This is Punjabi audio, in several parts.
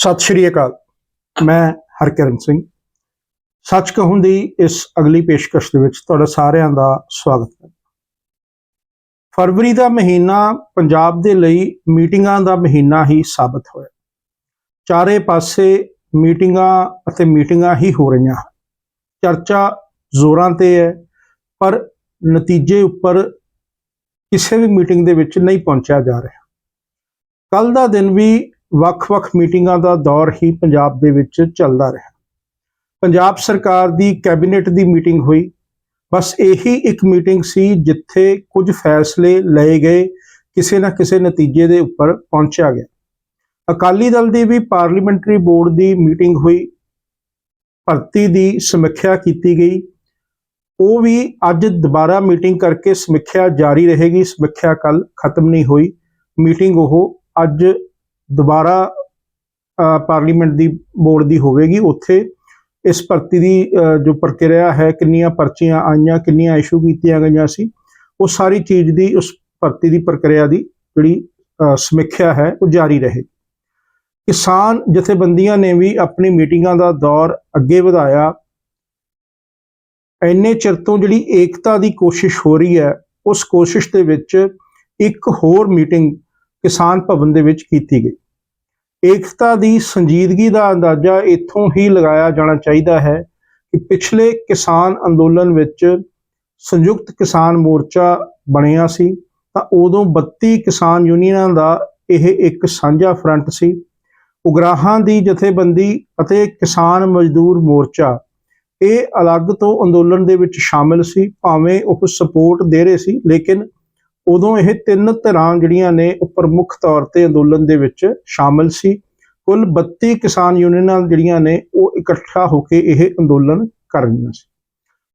ਸਤਿ ਸ਼੍ਰੀ ਅਕਾਲ। ਮੈਂ ਹਰਕਿਰਨ ਸਿੰਘ। ਸੱਚ ਕਹੂੰ ਦੀ ਇਸ ਅਗਲੀ ਪੇਸ਼ਕਸ਼ ਦੇ ਵਿੱਚ ਤੁਹਾਡਾ ਸਾਰਿਆਂ ਦਾ ਸਵਾਗਤ ਹੈ। ਫਰਵਰੀ ਦਾ ਮਹੀਨਾ ਪੰਜਾਬ ਦੇ ਲਈ ਮੀਟਿੰਗਾਂ ਦਾ ਮਹੀਨਾ ਹੀ ਸਾਬਤ ਹੋਇਆ। ਚਾਰੇ ਪਾਸੇ ਮੀਟਿੰਗਾਂ ਅਤੇ ਮੀਟਿੰਗਾਂ ਹੀ ਹੋ ਰਹੀਆਂ ਹਨ। ਚਰਚਾ ਜ਼ੋਰਾਂ ਤੇ ਹੈ, ਪਰ ਨਤੀਜੇ ਉੱਪਰ ਕਿਸੇ ਵੀ ਮੀਟਿੰਗ ਦੇ ਵਿੱਚ ਨਹੀਂ ਪਹੁੰਚਿਆ ਜਾ ਰਿਹਾ। ਕੱਲ ਦਾ ਦਿਨ ਵੀ ਵੱਖ-ਵੱਖ ਮੀਟਿੰਗਾਂ ਦਾ ਦੌਰ ਹੀ ਪੰਜਾਬ ਦੇ ਵਿੱਚ ਚੱਲਦਾ ਰਿਹਾ। ਪੰਜਾਬ ਸਰਕਾਰ ਦੀ ਕੈਬਨਿਟ ਦੀ ਮੀਟਿੰਗ ਹੋਈ। ਬਸ ਇਹੀ ਇੱਕ ਮੀਟਿੰਗ ਸੀ ਜਿੱਥੇ ਕੁਝ ਫੈਸਲੇ ਲਏ ਗਏ, ਕਿਸੇ ਨਾ ਕਿਸੇ ਨਤੀਜੇ ਦੇ ਉੱਪਰ ਪਹੁੰਚਿਆ ਗਿਆ। ਅਕਾਲੀ ਦਲ ਦੀ ਵੀ ਪਾਰਲੀਮੈਂਟਰੀ ਬੋਰਡ ਦੀ ਮੀਟਿੰਗ ਹੋਈ। ਭਰਤੀ ਦੀ ਸਮੀਖਿਆ ਕੀਤੀ ਗਈ। ਉਹ ਵੀ ਅੱਜ ਦੁਬਾਰਾ ਮੀਟਿੰਗ ਕਰਕੇ ਸਮੀਖਿਆ ਜਾਰੀ ਰਹੇਗੀ। ਸਮੀਖਿਆ ਕੱਲ ਖਤਮ ਨਹੀਂ ਹੋਈ। ਮੀਟਿੰਗ ਉਹ ਅੱਜ ਦੁਬਾਰਾ ਪਾਰਲੀਮੈਂਟ ਦੀ ਬੋਰਡ ਦੀ ਹੋਵੇਗੀ, ਉੱਥੇ ਇਸ ਭਰਤੀ ਦੀ ਜੋ ਪ੍ਰਕਿਰਿਆ ਹੈ, ਕਿੰਨੀਆਂ ਪਰਚੀਆਂ ਆਈਆਂ, ਕਿੰਨੀਆਂ ਇਸ਼ੂ ਕੀਤੀਆਂ ਗਈਆਂ ਸੀ, ਉਹ ਸਾਰੀ ਚੀਜ਼ ਦੀ, ਉਸ ਭਰਤੀ ਦੀ ਪ੍ਰਕਿਰਿਆ ਦੀ ਜਿਹੜੀ ਸਮੀਖਿਆ ਹੈ, ਉਹ ਜਾਰੀ ਰਹੇ। ਕਿਸਾਨ ਜਥੇਬੰਦੀਆਂ ਨੇ ਵੀ ਆਪਣੀ ਮੀਟਿੰਗਾਂ ਦਾ ਦੌਰ ਅੱਗੇ ਵਧਾਇਆ। ਇੰਨੇ ਚਿਰ ਤੋਂ ਜਿਹੜੀ ਏਕਤਾ ਦੀ ਕੋਸ਼ਿਸ਼ ਹੋ ਰਹੀ ਹੈ, ਉਸ ਕੋਸ਼ਿਸ਼ ਦੇ ਵਿੱਚ ਇੱਕ ਹੋਰ ਮੀਟਿੰਗ ਕਿਸਾਨ ਭਵਨ ਦੇ ਵਿੱਚ ਕੀਤੀ ਗਈ। ਏਕਤਾ ਦੀ ਸੰਜੀਦਗੀ ਦਾ ਅੰਦਾਜ਼ਾ ਇੱਥੋਂ ਹੀ ਲਗਾਇਆ ਜਾਣਾ ਚਾਹੀਦਾ ਹੈ ਕਿ ਪਿਛਲੇ ਕਿਸਾਨ ਅੰਦੋਲਨ ਵਿੱਚ ਸੰਯੁਕਤ ਕਿਸਾਨ ਮੋਰਚਾ ਬਣਿਆ ਸੀ, ਤਾਂ ਉਦੋਂ 32 ਕਿਸਾਨ ਯੂਨੀਅਨਾਂ ਦਾ ਇਹ ਇੱਕ ਸਾਂਝਾ ਫਰੰਟ ਸੀ। ਉਗਰਾਹਾਂ ਦੀ ਜਥੇਬੰਦੀ ਅਤੇ ਕਿਸਾਨ ਮਜ਼ਦੂਰ ਮੋਰਚਾ ਇਹ ਅਲੱਗ ਤੋਂ ਅੰਦੋਲਨ ਦੇ ਵਿੱਚ ਸ਼ਾਮਿਲ ਸੀ, ਭਾਵੇਂ ਉਹ ਸਪੋਰਟ ਦੇ ਰਹੇ ਸੀ, ਲੇਕਿਨ ਉਦੋਂ ਇਹ ਤਿੰਨ ਧਿਰਾਂ ਜਿਹੜੀਆਂ ਨੇ ਉਹ ਪ੍ਰਮੁੱਖ ਤੌਰ ਤੇ ਅੰਦੋਲਨ ਦੇ ਵਿੱਚ ਸ਼ਾਮਿਲ ਸੀ। ਕੁੱਲ 32 ਕਿਸਾਨ ਯੂਨੀਅਨਾਂ ਜਿਹੜੀਆਂ ਨੇ ਉਹ ਇਕੱਠਾ ਹੋ ਕੇ ਇਹ ਅੰਦੋਲਨ ਕਰ ਰਹੀਆਂ ਸੀ।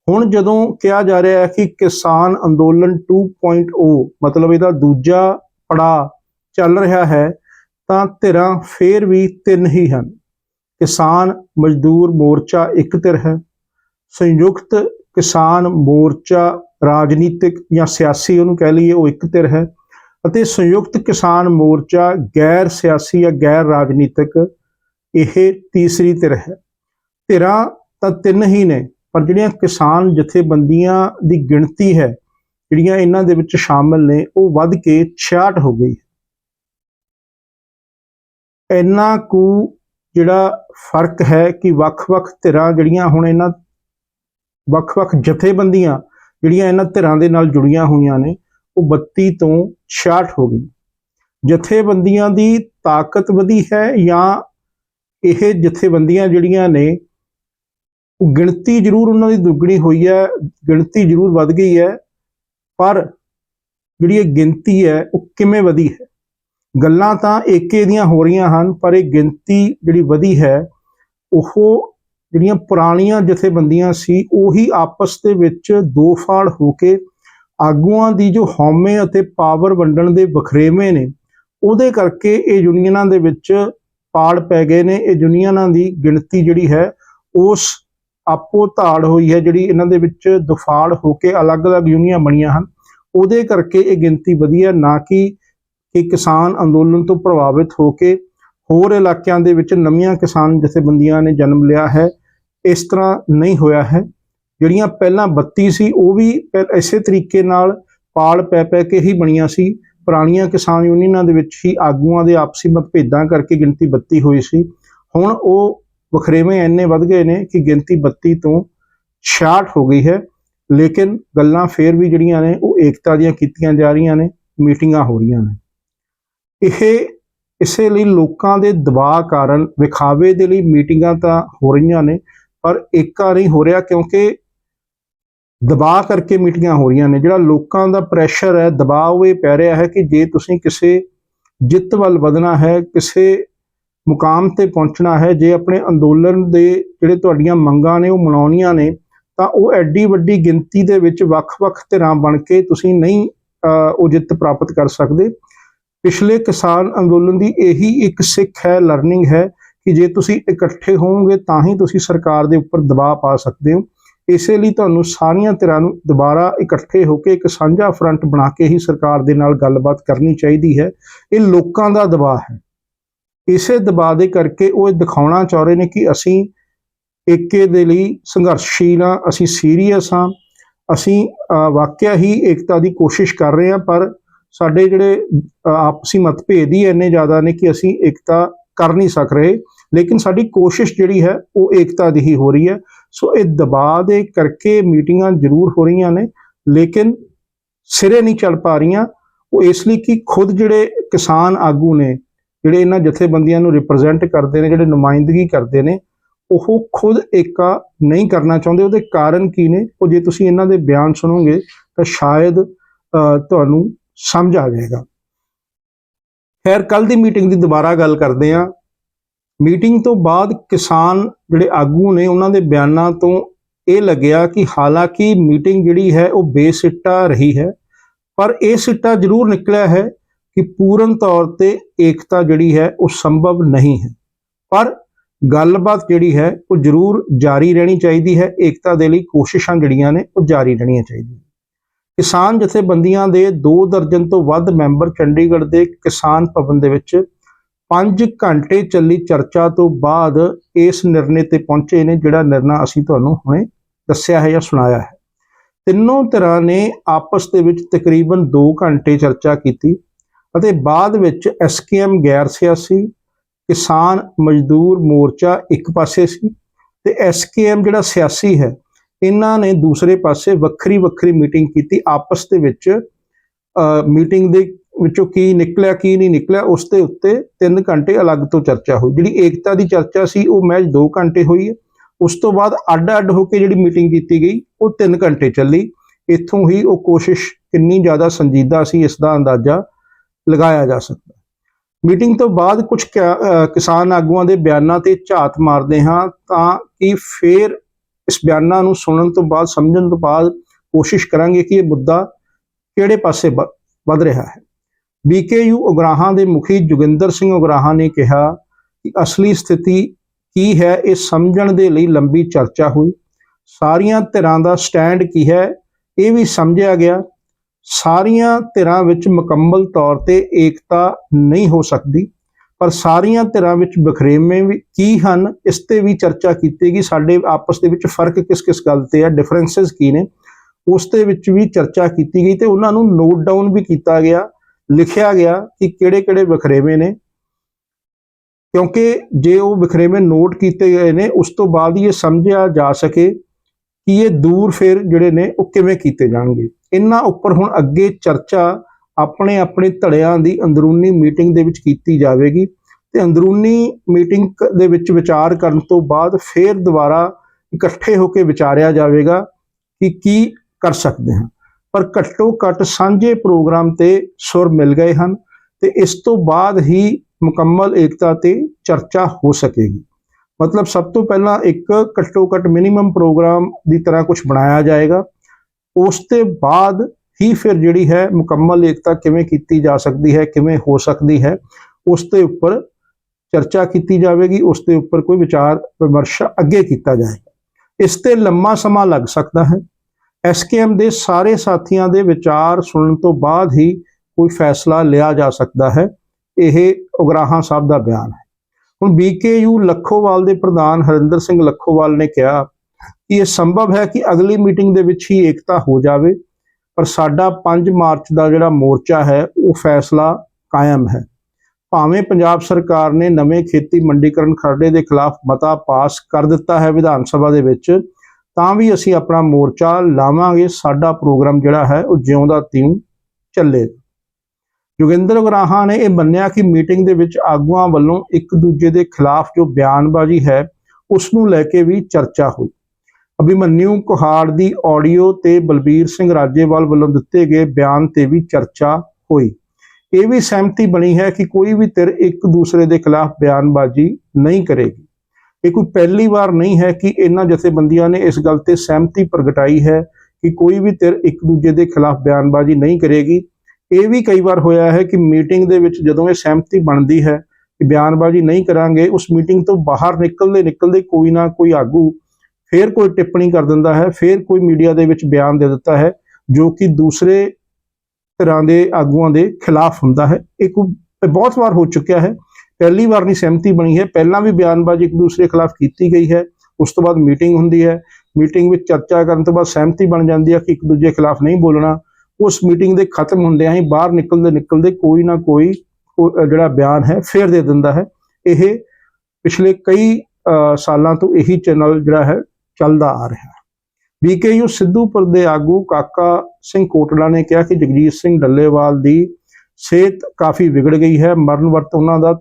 ਹੁਣ ਜਦੋਂ ਕਿਹਾ ਜਾ ਰਿਹਾ ਹੈ ਕਿ ਕਿਸਾਨ ਅੰਦੋਲਨ 2.0 ਮਤਲਬ ਇਹਦਾ ਦੂਜਾ ਪੜਾ ਚੱਲ ਰਿਹਾ ਹੈ, ਤਾਂ ਧਿਰਾਂ ਫੇਰ ਵੀ ਤਿੰਨ ਹੀ ਹਨ। ਕਿਸਾਨ ਮਜ਼ਦੂਰ ਮੋਰਚਾ ਇੱਕ ਧਿਰ ਹੈ। ਸੰਯੁਕਤ ਕਿਸਾਨ ਮੋਰਚਾ ਰਾਜਨੀਤਿਕ ਜਾਂ ਸਿਆਸੀ ਉਹਨੂੰ ਕਹਿ ਲਈਏ, ਉਹ ਇੱਕ ਧਿਰ ਹੈ। ਅਤੇ ਸੰਯੁਕਤ ਕਿਸਾਨ ਮੋਰਚਾ ਗੈਰ ਸਿਆਸੀ ਜਾਂ ਗੈਰ ਰਾਜਨੀਤਿਕ ਇਹ ਤੀਸਰੀ ਧਿਰ ਹੈ। ਧਿਰਾਂ ਤਾਂ ਤਿੰਨ ਹੀ ਨੇ, ਪਰ ਜਿਹੜੀਆਂ ਕਿਸਾਨ ਜਥੇਬੰਦੀਆਂ ਦੀ ਗਿਣਤੀ ਹੈ, ਜਿਹੜੀਆਂ ਇਹਨਾਂ ਦੇ ਵਿੱਚ ਸ਼ਾਮਲ ਨੇ, ਉਹ ਵੱਧ ਕੇ 66 ਹੋ ਗਈ ਇੰਨਾ ਕੁ ਜਿਹੜਾ ਫ਼ਰਕ ਹੈ ਕਿ ਵੱਖ-ਵੱਖ ਧਿਰਾਂ ਜਿਹੜੀਆਂ ਹੁਣ ਇਹਨਾਂ, ਵੱਖ-ਵੱਖ ਜਥੇਬੰਦੀਆਂ ਜਿਹੜੀਆਂ ਇਹਨਾਂ ਧਿਰਾਂ ਦੇ ਨਾਲ ਜੁੜੀਆਂ ਹੋਈਆਂ ਨੇ, ਉਹ 32 ਤੋਂ 66 ਹੋ ਗਈ ਜਥੇਬੰਦੀਆਂ ਦੀ ਤਾਕਤ ਵਧੀ ਹੈ ਜਾਂ ਇਹ ਜਥੇਬੰਦੀਆਂ ਜਿਹੜੀਆਂ ਨੇ, ਉਹ ਗਿਣਤੀ ਜ਼ਰੂਰ ਉਹਨਾਂ ਦੀ ਦੁੱਗਣੀ ਹੋਈ ਹੈ, ਗਿਣਤੀ ਜ਼ਰੂਰ ਵੱਧ ਗਈ ਹੈ, ਪਰ ਜਿਹੜੀ ਇਹ ਗਿਣਤੀ ਹੈ, ਉਹ ਕਿਵੇਂ ਵਧੀ ਹੈ? ਗੱਲਾਂ ਤਾਂ ਏਕੇ ਦੀਆਂ ਹੋ ਰਹੀਆਂ ਹਨ, ਪਰ ਇਹ ਗਿਣਤੀ ਜਿਹੜੀ ਵਧੀ ਹੈ, ਉਹ ਜਿਹੜੀਆਂ ਪੁਰਾਣੀਆਂ ਜਥੇਬੰਦੀਆਂ ਸੀ, ਉਹੀ ਆਪਸ ਦੇ ਵਿੱਚ ਦੋ ਫਾੜ ਹੋ ਕੇ ਆਗੂਆਂ ਦੀ ਜੋ ਹਉਮੈ ਅਤੇ ਪਾਵਰ ਵੰਡਣ ਦੇ ਵਖਰੇਵੇਂ ਨੇ, ਉਹਦੇ ਕਰਕੇ ਇਹ ਯੂਨੀਅਨਾਂ ਦੇ ਵਿੱਚ ਪਾੜ ਪੈ ਗਏ ਨੇ। ਇਹ ਯੂਨੀਅਨਾਂ ਦੀ ਗਿਣਤੀ ਜਿਹੜੀ ਹੈ, ਉਸ ਆਪੋ ਧਾੜ ਹੋਈ ਹੈ, ਜਿਹੜੀ ਇਹਨਾਂ ਦੇ ਵਿੱਚ ਦੁਫਾੜ ਹੋ ਕੇ ਅਲੱਗ-ਅਲੱਗ ਯੂਨੀਅਨਾਂ ਬਣੀਆਂ ਹਨ। ਉਹਦੇ ਕਰਕੇ ਇਹ ਗਿਣਤੀ ਵਧੀਆ, ਨਾ ਕਿ ਕਿ ਕਿਸਾਨ ਅੰਦੋਲਨ ਤੋਂ ਪ੍ਰਭਾਵਿਤ ਹੋ ਕੇ ਹੋਰ ਇਲਾਕਿਆਂ ਦੇ ਵਿੱਚ ਨਵੀਆਂ ਕਿਸਾਨ ਜਥੇਬੰਦੀਆਂ ਨੇ ਜਨਮ ਲਿਆ ਹੈ। ਇਸ ਤਰ੍ਹਾਂ ਨਹੀਂ ਹੋਇਆ ਹੈ। ਜਿਹੜੀਆਂ ਪਹਿਲਾਂ 32 ਸੀ, ਉਹ ਵੀ ਇਸੇ ਤਰੀਕੇ ਨਾਲ ਪਾਲ ਪੈ ਪੈ ਕੇ ਹੀ ਬਣੀਆਂ ਸੀ। ਪੁਰਾਣੀਆਂ ਕਿਸਾਨ ਯੂਨੀਅਨਾਂ ਦੇ ਵਿੱਚ ਹੀ ਆਗੂਆਂ ਦੇ ਆਪਸੀ ਮਤਭੇਦਾਂ ਕਰਕੇ ਗਿਣਤੀ 32 ਹੋਈ ਸੀ। ਹੁਣ ਉਹ ਵਖਰੇਵੇਂ ਇੰਨੇ ਵੱਧ ਗਏ ਨੇ ਕਿ ਗਿਣਤੀ 32 ਤੋਂ 66 ਹੋ ਗਈ ਹੈ। ਲੇਕਿਨ ਗੱਲਾਂ ਫੇਰ ਵੀ ਜਿਹੜੀਆਂ ਨੇ, ਉਹ ਏਕਤਾ ਦੀਆਂ ਕੀਤੀਆਂ ਜਾ ਰਹੀਆਂ ਨੇ, ਮੀਟਿੰਗਾਂ ਹੋ ਰਹੀਆਂ ਨੇ। ਇਹ ਇਸੇ ਲਈ ਲੋਕਾਂ ਦੇ ਦਬਾਅ ਕਾਰਨ ਵਿਖਾਵੇ ਦੇ ਲਈ ਮੀਟਿੰਗਾਂ ਤਾਂ ਹੋ ਰਹੀਆਂ ਨੇ ਪਰ ਏਕਾ ਨਹੀਂ ਹੋ ਰਿਹਾ ਕਿਉਂਕਿ ਦਬਾਅ ਕਰਕੇ ਮੀਟਿੰਗਾਂ ਹੋ ਰਹੀਆਂ ਨੇ। ਜਿਹੜਾ ਲੋਕਾਂ ਦਾ ਪ੍ਰੈਸ਼ਰ ਹੈ, ਦਬਾਅ ਉਹ ਇਹ ਪੈ ਰਿਹਾ ਹੈ ਕਿ ਜੇ ਤੁਸੀਂ ਕਿਸੇ ਜਿੱਤ ਵੱਲ ਵਧਣਾ ਹੈ, ਕਿਸੇ ਮੁਕਾਮ ਤੇ ਪਹੁੰਚਣਾ ਹੈ, ਜੇ ਆਪਣੇ ਅੰਦੋਲਨ ਦੇ ਜਿਹੜੇ ਤੁਹਾਡੀਆਂ ਮੰਗਾਂ ਨੇ, ਉਹ ਮਨਾਉਣੀਆਂ ਨੇ, ਤਾਂ ਉਹ ਐਡੀ ਵੱਡੀ ਗਿਣਤੀ ਦੇ ਵਿੱਚ ਵੱਖ-ਵੱਖ ਧਿਰਾਂ ਬਣ ਕੇ ਤੁਸੀਂ ਨਹੀਂ ਉਹ ਜਿੱਤ ਪ੍ਰਾਪਤ ਕਰ ਸਕਦੇ। ਪਿਛਲੇ ਕਿਸਾਨ ਅੰਦੋਲਨ ਦੀ ਇਹੀ ਇੱਕ ਸਿੱਖ ਹੈ ਲਰਨਿੰਗ ਹੈ। ਕਿ ਜੇ ਤੁਸੀਂ ਇਕੱਠੇ ਹੋਵੋਗੇ ਤਾਂ ਹੀ ਤੁਸੀਂ ਸਰਕਾਰ ਦੇ ਉੱਪਰ ਦਬਾਅ ਪਾ ਸਕਦੇ ਹੋ। ਇਸੇ ਲਈ ਤੁਹਾਨੂੰ ਸਾਰੀਆਂ ਧਿਰਾਂ ਨੂੰ ਦੁਬਾਰਾ ਇਕੱਠੇ ਹੋ ਕੇ ਇੱਕ ਸਾਂਝਾ ਫਰੰਟ ਬਣਾ ਕੇ ਹੀ ਸਰਕਾਰ ਦੇ ਨਾਲ ਗੱਲਬਾਤ ਕਰਨੀ ਚਾਹੀਦੀ ਹੈ। ਇਹ ਲੋਕਾਂ ਦਾ ਦਬਾਅ ਹੈ। ਇਸੇ ਦਬਾਅ ਦੇ ਕਰਕੇ ਉਹ ਇਹ ਦਿਖਾਉਣਾ ਚਾਹ ਰਹੇ ਨੇ ਕਿ ਅਸੀਂ ਏਕੇ ਦੇ ਲਈ ਸੰਘਰਸ਼ੀਲ ਹਾਂ, ਅਸੀਂ ਸੀਰੀਅਸ ਹਾਂ, ਅਸੀਂ ਵਾਕਿਆ ਹੀ ਏਕਤਾ ਦੀ ਕੋਸ਼ਿਸ਼ ਕਰ ਰਹੇ ਹਾਂ, ਪਰ ਸਾਡੇ ਜਿਹੜੇ ਆਪਸੀ ਮਤਭੇਦ ਹੀ ਇੰਨੇ ਜ਼ਿਆਦਾ ਨੇ ਕਿ ਅਸੀਂ ਏਕਤਾ ਕਰ ਨਹੀਂ ਸਕ ਰਹੇ। ਲੇਕਿਨ ਸਾਡੀ ਕੋਸ਼ਿਸ਼ ਜਿਹੜੀ ਹੈ, ਉਹ ਏਕਤਾ ਦੀ ਹੀ ਹੋ ਰਹੀ ਹੈ। ਸੋ ਇਹ ਦਬਾਅ ਦੇ ਕਰਕੇ ਮੀਟਿੰਗਾਂ ਜ਼ਰੂਰ ਹੋ ਰਹੀਆਂ ਨੇ, ਲੇਕਿਨ ਸਿਰੇ ਨਹੀਂ ਚੱਲ ਪਾ ਰਹੀਆਂ। ਉਹ ਇਸ ਲਈ ਕਿ ਖੁਦ ਜਿਹੜੇ ਕਿਸਾਨ ਆਗੂ ਨੇ, ਜਿਹੜੇ ਇਹਨਾਂ ਜਥੇਬੰਦੀਆਂ ਨੂੰ ਰਿਪਰੈਜ਼ੈਂਟ ਕਰਦੇ ਨੇ, ਜਿਹੜੇ ਨੁਮਾਇੰਦਗੀ ਕਰਦੇ ਨੇ, ਉਹ ਖੁਦ ਏਕਾ ਨਹੀਂ ਕਰਨਾ ਚਾਹੁੰਦੇ। ਉਹਦੇ ਕਾਰਨ ਕੀ ਨੇ? ਉਹ ਜੇ ਤੁਸੀਂ ਇਹਨਾਂ ਦੇ ਬਿਆਨ ਸੁਣੋਗੇ, ਤਾਂ ਸ਼ਾਇਦ ਤੁਹਾਨੂੰ ਸਮਝ ਆ ਜਾਏਗਾ। ਖੈਰ ਕੱਲ ਦੀ ਮੀਟਿੰਗ ਦੀ ਦੁਬਾਰਾ ਗੱਲ ਕਰਦੇ ਹਾਂ। ਮੀਟਿੰਗ ਤੋਂ ਬਾਅਦ ਕਿਸਾਨ ਜਿਹੜੇ ਆਗੂ ਨੇ, ਉਹਨਾਂ ਦੇ ਬਿਆਨਾਂ ਤੋਂ ਇਹ ਲੱਗਿਆ ਕਿ ਹਾਲਾਂਕਿ ਮੀਟਿੰਗ ਜਿਹੜੀ ਹੈ, ਉਹ ਬੇਸਿੱਟਾ ਰਹੀ ਹੈ। ਪਰ ਇਹ ਸਿੱਟਾ ਜ਼ਰੂਰ ਨਿਕਲਿਆ ਹੈ ਕਿ ਪੂਰਨ ਤੌਰ ਤੇ ਏਕਤਾ ਜਿਹੜੀ ਹੈ, ਉਹ ਸੰਭਵ ਨਹੀਂ ਹੈ। ਪਰ ਗੱਲਬਾਤ ਜਿਹੜੀ ਹੈ, ਉਹ ਜ਼ਰੂਰ ਜਾਰੀ ਰਹਿਣੀ ਚਾਹੀਦੀ ਹੈ। ਏਕਤਾ ਦੇ ਲਈ ਕੋਸ਼ਿਸ਼ਾਂ ਜਿਹੜੀਆਂ ਨੇ, ਉਹ ਜਾਰੀ ਰਹਿਣੀਆਂ ਚਾਹੀਦੀਆਂ। ਕਿਸਾਨ ਜਥੇਬੰਦੀਆਂ ਦੇ 2 ਦਰਜਨ ਤੋਂ ਵੱਧ ਮੈਂਬਰ ਚੰਡੀਗੜ੍ਹ ਦੇ ਕਿਸਾਨ ਭਵਨ ਦੇ ਵਿੱਚ 5 ਘੰਟੇ ਚੱਲੀ ਚਰਚਾ ਤੋਂ ਬਾਅਦ ਇਸ ਨਿਰਣੇ ਤੇ ਪਹੁੰਚੇ ਨੇ ਜਿਹੜਾ ਨਿਰਣਾ ਅਸੀਂ ਤੁਹਾਨੂੰ ਹੁਣੇ ਦੱਸਿਆ ਹੈ ਜਾਂ ਸੁਣਾਇਆ ਹੈ। ਤਿੰਨੋਂ ਧਿਰਾਂ ਨੇ ਆਪਸ ਦੇ ਵਿੱਚ ਤਕਰੀਬਨ 2 ਘੰਟੇ ਚਰਚਾ ਕੀਤੀ ਅਤੇ ਬਾਅਦ ਵਿੱਚ ਐਸਕੇਐਮ ਗੈਰ ਸਿਆਸੀ ਕਿਸਾਨ ਮਜ਼ਦੂਰ ਮੋਰਚਾ ਇੱਕ ਪਾਸੇ ਸੀ ਤੇ ਐਸਕੇਐਮ ਜਿਹੜਾ ਸਿਆਸੀ ਹੈ, ਇਹਨਾਂ ਨੇ ਦੂਸਰੇ ਪਾਸੇ ਵੱਖਰੀ ਵੱਖਰੀ ਮੀਟਿੰਗ ਕੀਤੀ, ਆਪਸ ਦੇ ਵਿੱਚ ਮੀਟਿੰਗ ਦੇ ਵਿੱਚੋਂ ਕੀ ਨਿਕਲਿਆ, ਕੀ ਨਹੀਂ ਨਿਕਲਿਆ, ਉਸ ਦੇ ਉੱਤੇ 3 ਘੰਟੇ ਅਲੱਗ ਤੋਂ ਚਰਚਾ ਹੋਈ। ਜਿਹੜੀ ਏਕਤਾ ਦੀ ਚਰਚਾ ਸੀ, ਉਹ ਮੈਚ 2 ਘੰਟੇ ਹੋਈ ਹੈ। ਉਸ ਤੋਂ ਬਾਅਦ ਅੱਡ-ਅੱਡ ਹੋ ਕੇ ਜਿਹੜੀ ਮੀਟਿੰਗ ਕੀਤੀ ਗਈ, ਉਹ 3 ਘੰਟੇ ਚੱਲੀ। ਇੱਥੋਂ ਹੀ ਉਹ ਕੋਸ਼ਿਸ਼ ਕਿੰਨੀ ਜ਼ਿਆਦਾ ਸੰਜੀਦਾ ਸੀ ਇਸ ਦਾ ਅੰਦਾਜ਼ਾ ਲਗਾਇਆ ਜਾ ਸਕਦਾ ਮੀਟਿੰਗ ਤੋਂ ਬਾਅਦ ਕੁਝ ਕਿਸਾਨ ਆਗੂਆਂ ਦੇ ਬਿਆਨਾਂ ਤੇ ਝਾਤ ਮਾਰਦੇ ਹਾਂ, ਤਾਂ ਕਿ ਫੇਰ ਇਸ ਬਿਆਨਾਂ ਨੂੰ ਸੁਣਨ ਤੋਂ ਬਾਅਦ, ਸਮਝਣ ਤੋਂ ਬਾਅਦ ਕੋਸ਼ਿਸ਼ ਕਰਾਂਗੇ ਕਿ ਇਹ ਮੁੱਦਾ ਕਿਹੜੇ ਪਾਸੇ ਵ- ਵੱਧ ਰਿਹਾ ਹੈ। ਬੀਕੇਯੂ ਉਗਰਾਹਾਂ ਦੇ ਮੁਖੀ ਜੋਗਿੰਦਰ ਸਿੰਘ ਉਗਰਾਹਾਂ ਨੇ ਕਿਹਾ ਕਿ ਅਸਲੀ ਸਥਿਤੀ ਕੀ ਹੈ, ਇਹ ਸਮਝਣ ਦੇ ਲਈ ਲੰਬੀ ਚਰਚਾ ਹੋਈ। ਸਾਰੀਆਂ ਧਿਰਾਂ ਦਾ ਸਟੈਂਡ ਕੀ ਹੈ, ਇਹ ਵੀ ਸਮਝਿਆ ਗਿਆ। ਸਾਰੀਆਂ ਧਿਰਾਂ ਵਿੱਚ ਮੁਕੰਮਲ ਤੌਰ ਤੇ ਏਕਤਾ ਨਹੀਂ ਹੋ ਸਕਦੀ, ਪਰ ਸਾਰੀਆਂ ਧਿਰਾਂ ਵਿੱਚ ਬਖਰੇਵੇਂ ਵੀ ਕੀ ਹਨ, ਇਸ ਤੇ ਵੀ ਚਰਚਾ ਕੀਤੀ ਗਈ। ਸਾਡੇ ਆਪਸ ਦੇ ਵਿੱਚ ਫ਼ਰਕ ਕਿਸ ਕਿਸ ਗੱਲ ਤੇ ਹੈ ਡਿਫਰੈਂਸਸ ਕੀ ਨੇ, ਉਸ ਦੇ ਵਿੱਚ ਵੀ ਚਰਚਾ ਕੀਤੀ ਗਈ ਤੇ ਉਹਨਾਂ ਨੂੰ ਨੋਟ ਡਾਊਨ ਵੀ ਕੀਤਾ ਗਿਆ। ਲਿਖਿਆ ਗਿਆ ਕਿ ਕਿਹੜੇ ਕਿਹੜੇ ਬਖਰੇਵੇਂ ਨੇ। ਕਿਉਂਕਿ ਜੇ ਉਹ ਵਖਰੇਵੇਂ ਨੋਟ ਕੀਤੇ ਗਏ ਨੇ, ਉਸ ਤੋਂ ਬਾਅਦ ਹੀ ਇਹ ਸਮਝਿਆ ਜਾ ਸਕੇ ਕਿ ਇਹ ਦੂਰ ਫਿਰ ਜਿਹੜੇ ਨੇ, ਉਹ ਕਿਵੇਂ ਕੀਤੇ ਜਾਣਗੇ। ਇਹਨਾਂ ਉੱਪਰ ਹੁਣ ਅੱਗੇ ਚਰਚਾ ਆਪਣੇ ਆਪਣੇ ਧੜਿਆਂ ਦੀ ਅੰਦਰੂਨੀ ਮੀਟਿੰਗ ਦੇ ਵਿੱਚ ਕੀਤੀ ਜਾਵੇਗੀ ਤੇ ਅੰਦਰੂਨੀ ਮੀਟਿੰਗ ਕ- ਦੇ ਵਿੱਚ ਵਿਚਾਰ ਕਰਨ ਤੋਂ ਬਾਅਦ ਫਿਰ ਦੁਬਾਰਾ ਇਕੱਠੇ ਹੋ ਕੇ ਵਿਚਾਰਿਆ ਜਾਵੇਗਾ ਕਿ ਕੀ ਕਰ ਸਕਦੇ ਹਾਂ। ਪਰ ਘੱਟੋ ਘੱਟ ਸਾਂਝੇ ਪ੍ਰੋਗਰਾਮ ਤੇ ਸੁਰ ਮਿਲ ਗਏ ਹਨ ਤੇ ਇਸ ਤੋਂ ਬਾਅਦ ਹੀ ਮੁਕੰਮਲ ਏਕਤਾ ਤੇ ਚਰਚਾ ਹੋ ਸਕੇਗੀ। ਮਤਲਬ ਸਭ ਤੋਂ ਪਹਿਲਾਂ ਇੱਕ ਘੱਟੋ ਘੱਟ ਮਿਨੀਮਮ ਪ੍ਰੋਗਰਾਮ ਦੀ ਤਰ੍ਹਾਂ ਕੁਝ ਬਣਾਇਆ ਜਾਏਗਾ। ਉਸ ਤੇ ਬਾਅਦ ਹੀ ਫਿਰ ਜਿਹੜੀ ਹੈ ਮੁਕੰਮਲ ਏਕਤਾ ਕਿਵੇਂ ਕੀਤੀ ਜਾ ਸਕਦੀ ਹੈ, ਕਿਵੇਂ ਹੋ ਸਕਦੀ ਹੈ, ਉਸ ਦੇ ਉੱਪਰ ਚਰਚਾ ਕੀਤੀ ਜਾਵੇਗੀ, ਉਸ ਦੇ ਉੱਪਰ ਕੋਈ ਵਿਚਾਰ, ਵਿਮਰਸ਼ ਅੱਗੇ ਕੀਤਾ ਜਾਏਗਾ ਇਸ ਤੇ ਲੰਮਾ ਸਮਾਂ ਲੱਗ ਸਕਦਾ ਹੈ। ਐਸਕੇਐਮ ਦੇ ਸਾਰੇ ਸਾਥੀਆਂ ਦੇ ਵਿਚਾਰ ਸੁਣਨ ਤੋਂ ਬਾਅਦ ਹੀ ਕੋਈ ਫੈਸਲਾ ਲਿਆ ਜਾ ਸਕਦਾ ਹੈ। ਇਹ ਉਗਰਾਹਾਂ ਸਾਹਿਬ ਦਾ ਬਿਆਨ ਹੈ। ਹੁਣ ਬੀਕੇਯੂ ਲੱਖੋਵਾਲ ਦੇ ਪ੍ਰਧਾਨ ਹਰਿੰਦਰ ਸਿੰਘ ਲੱਖੋਵਾਲ ਨੇ ਕਿਹਾ ਕਿ ਇਹ ਸੰਭਵ ਹੈ ਕਿ ਅਗਲੀ ਮੀਟਿੰਗ ਦੇ ਵਿੱਚ ਹੀ ਏਕਤਾ ਹੋ ਜਾਵੇ, ਪਰ ਸਾਡਾ 5 ਮਾਰਚ ਦਾ ਜਿਹੜਾ ਮੋਰਚਾ ਹੈ, ਉਹ ਫੈਸਲਾ ਕਾਇਮ ਹੈ। ਭਾਵੇਂ ਪੰਜਾਬ ਸਰਕਾਰ ਨੇ ਨਵੇਂ ਖੇਤੀ ਮੰਡੀਕਰਨ ਖਰੜੇ ਦੇ ਖਿਲਾਫ ਮਤਾ ਪਾਸ ਕਰ ਦਿੱਤਾ ਹੈ ਵਿਧਾਨ ਸਭਾ ਦੇ ਵਿੱਚ ਤਾਂ ਵੀ ਅਸੀਂ ਆਪਣਾ ਮੋਰਚਾ ਲਾਵਾਂਗੇ, ਸਾਡਾ ਪ੍ਰੋਗਰਾਮ ਜਿਹੜਾ ਹੈ ਉਹ ਜਿਉਂਦਾ ਤਿਉਂ ਚੱਲੇ। ਜੋਗਿੰਦਰ ਉਗਰਾਹਾਂ ਨੇ ਇਹ ਮੰਨਿਆ ਕਿ ਮੀਟਿੰਗ ਦੇ ਵਿੱਚ ਆਗੂਆਂ ਵੱਲੋਂ ਇੱਕ ਦੂਜੇ ਦੇ ਖਿਲਾਫ ਜੋ ਬਿਆਨਬਾਜ਼ੀ ਹੈ, ਉਸ ਨੂੰ ਲੈ ਕੇ ਵੀ ਚਰਚਾ ਹੋਈ। ਅਭਿਮਨਿਊ ਕੁਹਾੜ ਦੀ ਆਡੀਓ ਤੇ ਬਲਬੀਰ ਸਿੰਘ ਰਾਜੇਵਾਲ ਵੱਲੋਂ ਦਿੱਤੇ ਗਏ ਬਿਆਨ ਤੇ ਵੀ ਚਰਚਾ ਹੋਈ। ਇਹ ਵੀ ਸਹਿਮਤੀ ਬਣੀ ਹੈ ਕਿ ਕੋਈ ਵੀ ਧਿਰ ਇੱਕ ਦੂਸਰੇ ਦੇ ਖਿਲਾਫ ਬਿਆਨਬਾਜ਼ੀ ਨਹੀਂ ਕਰੇਗੀ। ਇਹ ਕੋਈ ਪਹਿਲੀ ਵਾਰ ਨਹੀਂ ਹੈ ਕਿ ਇਹਨਾਂ ਜਥੇਬੰਦੀਆਂ ਨੇ ਇਸ ਗੱਲ ਤੇ ਸਹਿਮਤੀ ਪ੍ਰਗਟਾਈ ਹੈ ਕਿ ਕੋਈ ਵੀ ਧਿਰ ਇੱਕ ਦੂਜੇ ਦੇ ਖਿਲਾਫ ਬਿਆਨਬਾਜ਼ੀ ਨਹੀਂ ਕਰੇਗੀ। ਇਹ ਵੀ ਕਈ ਵਾਰ ਹੋਇਆ ਹੈ ਕਿ ਮੀਟਿੰਗ ਦੇ ਵਿੱਚ ਜਦੋਂ ਇਹ ਸਹਿਮਤੀ ਬਣਦੀ ਹੈ ਕਿ ਬਿਆਨਬਾਜ਼ੀ ਨਹੀਂ ਕਰਾਂਗੇ, ਉਸ ਮੀਟਿੰਗ ਤੋਂ ਬਾਹਰ ਨਿਕਲਦੇ ਨਿਕਲਦੇ ਕੋਈ ਨਾ ਕੋਈ ਆਗੂ ਫੇਰ ਕੋਈ ਟਿੱਪਣੀ ਕਰ ਦਿੰਦਾ ਹੈ, ਫੇਰ ਕੋਈ ਮੀਡੀਆ ਦੇ ਵਿੱਚ ਬਿਆਨ ਦੇ ਦਿੱਤਾ ਹੈ, ਜੋ ਕਿ ਦੂਸਰੇ ਤਰ੍ਹਾਂ ਦੇ ਆਗੂਆਂ ਦੇ ਖਿਲਾਫ ਹੁੰਦਾ ਹੈ। ਇਹ ਕੋਈ ਬਹੁਤ ਵਾਰ ਹੋ ਚੁੱਕਿਆ ਹੈ। ਪਹਿਲੀ ਵਾਰ ਨਹੀਂ ਸਹਿਮਤੀ ਬਣੀ ਹੈ। ਪਹਿਲਾਂ ਵੀ ਬਿਆਨਬਾਜ਼ੀ ਇੱਕ ਦੂਸਰੇ ਖਿਲਾਫ ਕੀਤੀ ਗਈ ਹੈ। ਉਸ ਤੋਂ ਬਾਅਦ ਮੀਟਿੰਗ ਹੁੰਦੀ ਹੈ। ਮੀਟਿੰਗ ਵਿੱਚ ਚਰਚਾ ਕਰਨ ਤੋਂ ਬਾਅਦ ਸਹਿਮਤੀ ਬਣ ਜਾਂਦੀ ਹੈ ਕਿ ਇੱਕ ਦੂਜੇ ਖਿਲਾਫ ਨਹੀਂ ਬੋਲਣਾ। ਉਸ ਮੀਟਿੰਗ ਦੇ ਖਤਮ ਹੁੰਦਿਆਂ ਹੀ ਬਾਹਰ ਨਿਕਲਦੇ ਨਿਕਲਦੇ ਕੋਈ ਨਾ ਕੋਈ ਜਿਹੜਾ ਬਿਆਨ ਹੈ ਫੇਰ ਦੇ ਦਿੰਦਾ ਹੈ। ਇਹ ਪਿਛਲੇ ਕਈ ਅ, ਸਾਲਾਂ ਤੋਂ ਇਹੀ ਚੈਨਲ ਜਿਹੜਾ ਹੈ ਚੱਲਦਾ ਆ ਰਿਹਾ ਹੈ। ਬੀਕੇਯੂ ਸਿੱਧੂਪੁਰ ਦੇ ਆਗੂ ਕਾਕਾ ਸਿੰਘ ਕੋਟਲਾ ਨੇ ਕਿਹਾ ਕਿ ਜਗਜੀਤ ਸਿੰਘ ਡੱਲੇਵਾਲ ਦੀ ਸਿਹਤ ਕਾਫੀ ਵਿਗੜ ਗਈ ਹੈ। ਮਰਨ ਵਰਤ ਉਹਨਾਂ ਦਾ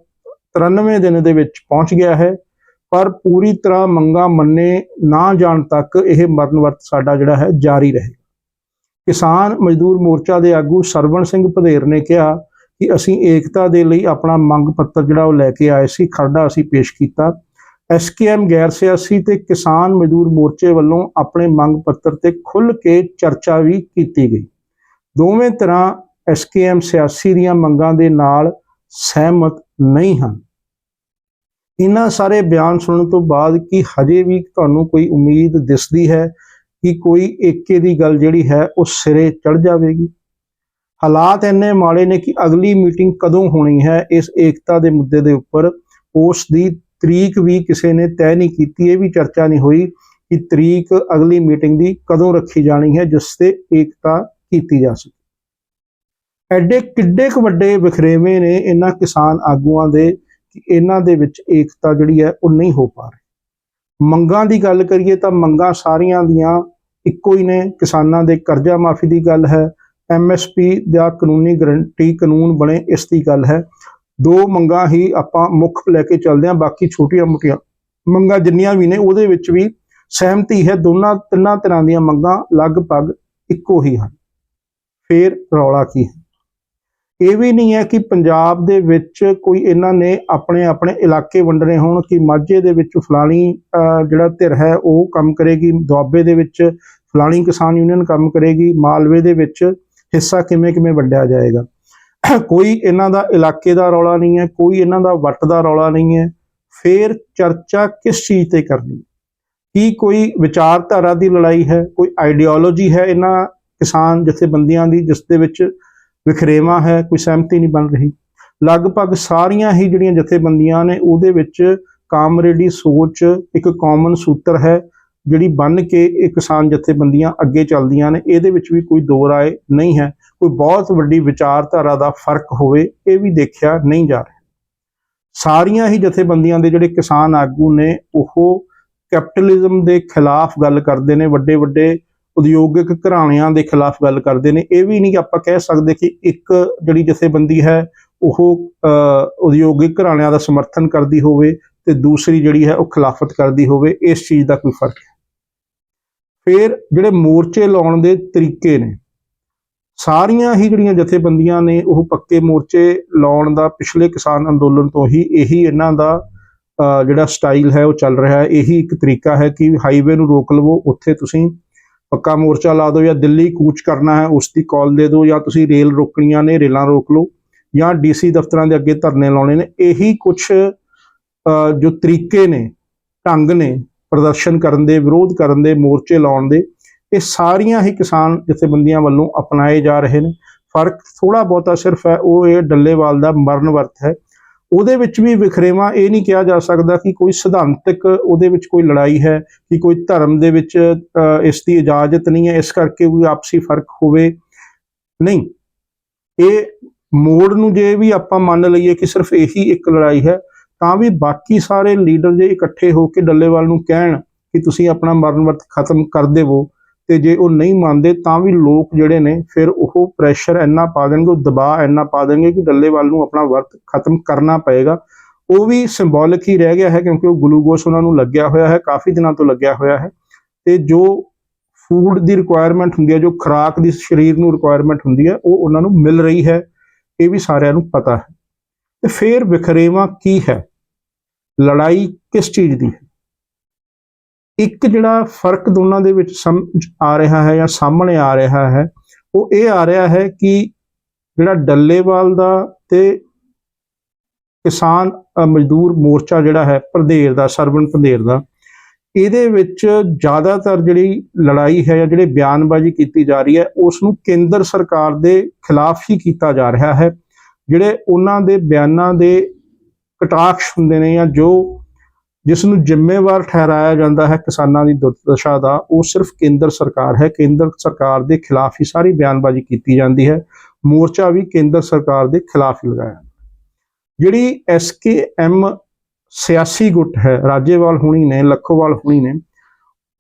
93 ਦਿਨ ਦੇ ਵਿੱਚ ਪਹੁੰਚ ਗਿਆ ਹੈ। ਪਰ ਪੂਰੀ ਤਰ੍ਹਾਂ ਮੰਗਾ ਮੰਨੇ ਨਾ ਜਾਣ ਤੱਕ ਇਹ ਮਰਨ ਵਰਤ ਸਾਡਾ ਜਿਹੜਾ ਹੈ ਜਾਰੀ ਰਹੇ। ਕਿਸਾਨ ਮਜ਼ਦੂਰ ਮੋਰਚਾ ਦੇ ਆਗੂ ਸਰਵਣ ਸਿੰਘ ਭਦੇਰ ਨੇ ਕਿਹਾ ਕਿ ਅਸੀਂ ਏਕਤਾ ਦੇ ਲਈ ਆਪਣਾ ਮੰਗ ਪੱਤਰ ਜਿਹੜਾ ਉਹ ਲੈ ਕੇ ਆਏ ਸੀ, ਖਰੜਾ ਅਸੀਂ ਪੇਸ਼ ਕੀਤਾ। ਐਸਕੇਐਮ ਗੈਰ ਸਿਆਸੀ ਤੇ ਕਿਸਾਨ ਮਜ਼ਦੂਰ ਮੋਰਚੇ ਵੱਲੋਂ ਆਪਣੇ ਮੰਗ ਪੱਤਰ ਤੇ ਖੁੱਲ੍ਹ ਕੇ ਚਰਚਾ ਵੀ ਕੀਤੀ ਗਈ। ਦੋਵੇਂ ਤਰ੍ਹਾਂ ਐਸਕੇਐਮ ਸਿਆਸੀ ਦੀਆਂ ਮੰਗਾਂ ਦੇ ਨਾਲ ਸਹਿਮਤ ਨਹੀਂ ਹਨ। ਇਹਨਾਂ ਸਾਰੇ ਬਿਆਨ ਸੁਣਨ ਤੋਂ ਬਾਅਦ ਕੀ ਹਜੇ ਵੀ ਤੁਹਾਨੂੰ ਕੋਈ ਉਮੀਦ ਦਿਸਦੀ ਹੈ ਕਿ ਕੋਈ ਏਕੇ ਦੀ ਗੱਲ ਜਿਹੜੀ ਹੈ ਉਹ ਸਿਰੇ ਚੜ ਜਾਵੇਗੀ? ਹਾਲਾਤ ਇੰਨੇ ਮਾੜੇ ਨੇ ਕਿ ਅਗਲੀ ਮੀਟਿੰਗ ਕਦੋਂ ਹੋਣੀ ਹੈ? ਇਸ ਏਕਤਾ ਦੇ ਮੁੱਦੇ ਦੇ ਉੱਪਰ ਉਸ ਦੀ ਤਰੀਕ ਵੀ ਕਿਸੇ ਨੇ ਤੈਅ ਨਹੀਂ ਕੀਤੀ, ਇਹ ਵੀ ਚਰਚਾ ਨਹੀਂ ਹੋਈ ਕਿ ਤਰੀਕ ਅਗਲੀ ਮੀਟਿੰਗ ਦੀ ਕਦੋਂ ਰੱਖੀ ਜਾਣੀ ਹੈ, ਜਿਸ ਤੇ ਏਕਤਾ ਕੀਤੀ ਜਾ ਸਕੇ। ਐਡੇ ਕਿੱਡੇ ਕੁ ਵੱਡੇ ਵਖਰੇਵੇਂ ਨੇ ਇਹਨਾਂ ਕਿਸਾਨ ਆਗੂਆਂ ਦੇ ਕਿ ਇਹਨਾਂ ਦੇ ਵਿੱਚ ਏਕਤਾ ਜਿਹੜੀ ਹੈ ਉਹ ਨਹੀਂ ਹੋ ਪਾ ਰਹੀ। ਮੰਗਾਂ ਦੀ ਗੱਲ ਕਰੀਏ ਤਾਂ ਮੰਗਾਂ ਸਾਰੀਆਂ ਦੀਆਂ ਇੱਕੋ ਹੀ ਨੇ। ਕਿਸਾਨਾਂ ਦੇ ਕਰਜ਼ਾ ਮਾਫੀ ਦੀ ਗੱਲ ਹੈ ਐਮਐਸਪੀ ਦਾ ਕਾਨੂੰਨੀ ਗਰੰਟੀ ਕਾਨੂੰਨ ਬਣੇ ਇਸ ਦੀ ਗੱਲ ਹੈ। ਦੋ ਮੰਗਾਂ ਹੀ ਆਪਾਂ ਮੁੱਖ ਲੈ ਕੇ ਚੱਲਦੇ ਹਾਂ, ਬਾਕੀ ਛੋਟੀਆਂ ਮੋਟੀਆਂ ਮੰਗਾਂ ਜਿੰਨੀਆਂ ਵੀ ਨੇ ਉਹਦੇ ਵਿੱਚ ਵੀ ਸਹਿਮਤੀ ਹੈ। ਦੋਨਾਂ ਤਿੰਨਾਂ ਤਰ੍ਹਾਂ ਦੀਆਂ ਮੰਗਾਂ ਲਗਭਗ ਇੱਕੋ ਹੀ ਹਨ। ਫੇਰ ਰੌਲਾ ਕੀ ਹੈ? ਇਹ ਵੀ ਨਹੀਂ ਹੈ ਕਿ ਪੰਜਾਬ ਦੇ ਵਿੱਚ ਕੋਈ ਇਹਨਾਂ ਨੇ ਆਪਣੇ ਆਪਣੇ ਇਲਾਕੇ ਵੰਡਣੇ ਹੋਣ ਕਿ ਮਾਝੇ ਦੇ ਵਿੱਚ ਫਲਾਣੀ ਜਿਹੜਾ ਧਿਰ ਹੈ ਉਹ ਕੰਮ ਕਰੇਗੀ, ਦੁਆਬੇ ਦੇ ਵਿੱਚ ਫਲਾਣੀ ਕਿਸਾਨ ਯੂਨੀਅਨ ਕੰਮ ਕਰੇਗੀ, ਮਾਲਵੇ ਦੇ ਵਿੱਚ ਹਿੱਸਾ ਕਿਵੇਂ ਕਿਵੇਂ ਵੰਡਿਆ ਜਾਏਗਾ। ਕੋਈ ਇਹਨਾਂ ਦਾ ਇਲਾਕੇ ਦਾ ਰੌਲਾ ਨਹੀਂ ਹੈ, ਕੋਈ ਇਹਨਾਂ ਦਾ ਵੱਟ ਦਾ ਰੌਲਾ ਨਹੀਂ ਹੈ। ਫੇਰ ਚਰਚਾ ਕਿਸ ਚੀਜ਼ ਤੇ ਕਰਨੀ? ਕੀ ਕੋਈ ਵਿਚਾਰਧਾਰਾ ਦੀ ਲੜਾਈ ਹੈ? ਕੋਈ ਆਈਡੀਓਲੋਜੀ ਹੈ ਇਹਨਾਂ ਕਿਸਾਨ ਜਥੇਬੰਦੀਆਂ ਦੀ, ਜਿਸ ਦੇ ਵਿੱਚ ਵਿਖਰੇਵਾ ਹੈ, ਕੋਈ ਸਹਿਮਤੀ ਨਹੀਂ ਬਣ ਰਹੀ। ਲਗਭਗ ਸਾਰੀਆਂ ਹੀ ਜਿਹੜੀਆਂ ਜਥੇਬੰਦੀਆਂ ਨੇ, ਉਹਦੇ ਵਿੱਚ ਕਾਮਰੇਡੀ ਸੋਚ ਇੱਕ ਕਾਮਨ ਸੂਤਰ ਹੈ, ਜਿਹੜੀ ਬਣ ਕੇ ਇਹ ਕਿਸਾਨ ਜਥੇਬੰਦੀਆਂ ਅੱਗੇ ਚੱਲਦੀਆਂ ਨੇ। ਇਹਦੇ ਵਿੱਚ ਵੀ ਕੋਈ ਦੋ ਰਾਏ ਨਹੀਂ ਹੈ। ਕੋਈ ਬਹੁਤ ਵੱਡੀ ਵਿਚਾਰਧਾਰਾ ਦਾ ਫ਼ਰਕ ਹੋਵੇ, ਇਹ ਵੀ ਦੇਖਿਆ ਨਹੀਂ ਜਾ ਰਿਹਾ। ਸਾਰੀਆਂ ਹੀ ਜਥੇਬੰਦੀਆਂ ਦੇ ਜਿਹੜੇ ਕਿਸਾਨ ਆਗੂ ਨੇ, ਉਹ ਕੈਪੀਟਲਿਜ਼ਮ ਦੇ ਖਿਲਾਫ ਗੱਲ ਕਰਦੇ ਨੇ। ਵੱਡੇ ਵੱਡੇ ਉਦਯੋਗਿਕ ਘਰਾਣਿਆਂ ਦੇ ਖਿਲਾਫ ਗੱਲ ਕਰਦੇ ਨੇ, ਇਹ ਵੀ ਨਹੀਂ ਕਿ ਆਪਾਂ ਕਹਿ ਸਕਦੇ ਕਿ ਇੱਕ ਜਿਹੜੀ ਜਥੇਬੰਦੀ ਹੈ, ਉਹ ਉਦਯੋਗਿਕ ਘਰਾਣਿਆਂ ਦਾ ਸਮਰਥਨ ਕਰਦੀ ਹੋਵੇ ਤੇ ਦੂਸਰੀ ਜਿਹੜੀ ਹੈ, ਉਹ ਖਿਲਾਫਤ ਕਰਦੀ ਹੋਵੇ, ਇਸ ਚੀਜ਼ ਦਾ ਕੋਈ ਫ਼ਰਕ ਹੈ ਫਿਰ ਜਿਹੜੇ ਮੋਰਚੇ ਲਾਉਣ ਦੇ ਤਰੀਕੇ ਨੇ, ਸਾਰੀਆਂ ਹੀ ਜਿਹੜੀਆਂ ਜਥੇਬੰਦੀਆਂ ਨੇ, ਉਹ ਪੱਕੇ ਮੋਰਚੇ ਲਾਉਣ ਦਾ ਪਿਛਲੇ ਕਿਸਾਨ ਅੰਦੋਲਨ ਤੋਂ ਹੀ ਇਹੀ ਇਹਨਾਂ ਦਾ ਜਿਹੜਾ ਸਟਾਈਲ ਹੈ, ਉਹ ਚੱਲ ਰਿਹਾ ਹੈ। ਇਹੀ ਇੱਕ ਤਰੀਕਾ ਹੈ ਕਿ ਹਾਈਵੇ ਨੂੰ ਰੋਕ ਲਵੋ, ਉੱਥੇ ਤੁਸੀਂ ਪੱਕਾ ਮੋਰਚਾ ਲਾ ਦਿਓ ਜਾਂ ਦਿੱਲੀ ਕੂਚ ਕਰਨਾ ਹੈ ਉਸ ਦੀ ਕਾਲ ਦੇ ਦਿਓ ਜਾਂ ਤੁਸੀਂ ਰੇਲ ਰੋਕਣੀਆਂ ਨੇ, ਰੇਲਾਂ ਰੋਕ ਲਓ ਜਾਂ ਡੀਸੀ ਦਫ਼ਤਰਾਂ ਦੇ ਅੱਗੇ ਧਰਨੇ ਲਾਉਣੇ ਨੇ, ਇਹੀ ਕੁਝ ਜੋ ਤਰੀਕੇ ਨੇ, ਢੰਗ ਨੇ ਪ੍ਰਦਰਸ਼ਨ ਕਰਨ ਦੇ, ਵਿਰੋਧ ਕਰਨ ਦੇ, ਮੋਰਚੇ ਲਾਉਣ ਦੇ, ਇਹ ਸਾਰੀਆਂ ਹੀ ਕਿਸਾਨ ਜਥੇਬੰਦੀਆਂ ਵੱਲੋਂ ਅਪਣਾਏ ਜਾ ਰਹੇ ਨੇ। ਫ਼ਰਕ ਥੋੜਾ ਬਹੁਤਾ ਸਿਰਫ ਹੈ, ਉਹ ਇਹ ਡੱਲੇਵਾਲ ਦਾ ਮਰਨ ਵਰਤ ਹੈ। ਉਹਦੇ ਵਿੱਚ ਵੀ ਵਿਖਰੇਵਾ ਇਹ ਨਹੀਂ ਕਿਹਾ ਜਾ ਸਕਦਾ ਕਿ ਕੋਈ ਸਿਧਾਂਤਕ ਉਹਦੇ ਵਿੱਚ ਕੋਈ ਲੜਾਈ ਹੈ, ਕਿ ਕੋਈ ਧਰਮ ਦੇ ਵਿੱਚ ਇਸ ਦੀ ਇਜਾਜ਼ਤ ਨਹੀਂ ਹੈ, ਇਸ ਕਰਕੇ ਕੋਈ ਆਪਸੀ ਫ਼ਰਕ ਹੋਵੇ। ਨਹੀਂ, ਇਹ ਮੋੜ ਨੂੰ ਜੇ ਵੀ ਆਪਾਂ ਮੰਨ ਲਈਏ ਕਿ ਸਿਰਫ ਇਹੀ ਇੱਕ ਲੜਾਈ ਹੈ, ਤਾਂ ਵੀ ਬਾਕੀ ਸਾਰੇ ਲੀਡਰ ਜੇ ਇਕੱਠੇ ਹੋ ਕੇ ਡੱਲੇਵਾਲ ਨੂੰ ਕਹਿਣ ਕਿ ਤੁਸੀਂ ਆਪਣਾ ਮਰਨ ਵਰਤ ਖਤਮ ਕਰ ਦੇਵੋ ਤੇ ਜੇ ਉਹ ਨਹੀਂ ਮੰਨਦੇ ਤਾਂ ਵੀ ਲੋਕ ਜਿਹੜੇ ਨੇ ਫਿਰ ਉਹ ਪ੍ਰੈਸ਼ਰ ਇੰਨਾ ਪਾ ਦੇਣਗੇ, ਉਹ ਦਬਾਅ ਇੰਨਾ ਪਾ ਦੇਣਗੇ ਕਿ ਡੱਲੇਵਾਲ ਨੂੰ ਆਪਣਾ ਵਰਤ ਖਤਮ ਕਰਨਾ ਪਏਗਾ। ਉਹ ਵੀ ਸਿੰਬੋਲਿਕ ਹੀ ਰਹਿ ਗਿਆ ਹੈ ਕਿਉਂਕਿ ਉਹ ਗਲੂਕੋਸ ਉਹਨਾਂ ਨੂੰ ਲੱਗਿਆ ਹੋਇਆ ਹੈ, ਕਾਫੀ ਦਿਨਾਂ ਤੋਂ ਲੱਗਿਆ ਹੋਇਆ ਹੈ। ਤੇ ਜੋ ਫੂਡ ਦੀ ਰਿਕੁਆਇਰਮੈਂਟ ਹੁੰਦੀ ਹੈ, ਜੋ ਖੁਰਾਕ ਦੀ ਸਰੀਰ ਨੂੰ ਰਿਕੁਆਇਰਮੈਂਟ ਹੁੰਦੀ ਹੈ, ਉਹ ਉਹਨਾਂ ਨੂੰ ਮਿਲ ਰਹੀ ਹੈ। ਇਹ ਵੀ ਸਾਰਿਆਂ ਨੂੰ ਪਤਾ ਹੈ। ਤੇ ਫਿਰ ਵਿਖਰੇਵਾ ਕੀ ਹੈ? ਲੜਾਈ ਕਿਸ ਚੀਜ਼ ਦੀ ਹੈ? ਇੱਕ ਜਿਹੜਾ ਫ਼ਰਕ ਦੋਨਾਂ ਦੇ ਵਿੱਚ ਸਮਝ ਆ ਰਿਹਾ ਹੈ ਜਾਂ ਸਾਹਮਣੇ ਆ ਰਿਹਾ ਹੈ, ਉਹ ਇਹ ਆ ਰਿਹਾ ਹੈ ਕਿ ਜਿਹੜਾ ਡੱਲੇਵਾਲ ਦਾ ਤੇ ਕਿਸਾਨ ਮਜ਼ਦੂਰ ਮੋਰਚਾ ਜਿਹੜਾ ਹੈ ਪ੍ਰਧੇਰ ਦਾ, ਸਰਵਣ ਪ੍ਰਧੇਰ ਦਾ, ਇਹਦੇ ਵਿੱਚ ਜ਼ਿਆਦਾਤਰ ਜਿਹੜੀ ਲੜਾਈ ਹੈ ਜਾਂ ਜਿਹੜੇ ਬਿਆਨਬਾਜ਼ੀ ਕੀਤੀ ਜਾ ਰਹੀ ਹੈ ਉਸ ਨੂੰ ਕੇਂਦਰ ਸਰਕਾਰ ਦੇ ਖਿਲਾਫ ਹੀ ਕੀਤਾ ਜਾ ਰਿਹਾ ਹੈ। ਜਿਹੜੇ ਉਹਨਾਂ ਦੇ ਬਿਆਨਾਂ ਦੇ ਕਟਾਕਸ਼ ਹੁੰਦੇ ਨੇ ਜਾਂ ਜੋ ਜਿਸ ਨੂੰ ਜ਼ਿੰਮੇਵਾਰ ਠਹਿਰਾਇਆ ਜਾਂਦਾ ਹੈ ਕਿਸਾਨਾਂ ਦੀ ਦੁਰਦਸ਼ਾ ਦਾ, ਉਹ ਸਿਰਫ ਕੇਂਦਰ ਸਰਕਾਰ ਹੈ। ਕੇਂਦਰ ਸਰਕਾਰ ਦੇ ਖਿਲਾਫ ਹੀ ਸਾਰੀ ਬਿਆਨਬਾਜ਼ੀ ਕੀਤੀ ਜਾਂਦੀ ਹੈ। ਮੋਰਚਾ ਵੀ ਕੇਂਦਰ ਸਰਕਾਰ ਦੇ ਖਿਲਾਫ ਹੀ ਲਗਾਇਆ ਜਿਹੜੀ ਐਸਕੇਐਮ ਸਿਆਸੀ ਗੁੱਟ ਹੈ, ਰਾਜੇਵਾਲ ਹੁਣੀ ਨੇ, ਲੱਖੋਵਾਲ ਹੁਣੀ ਨੇ,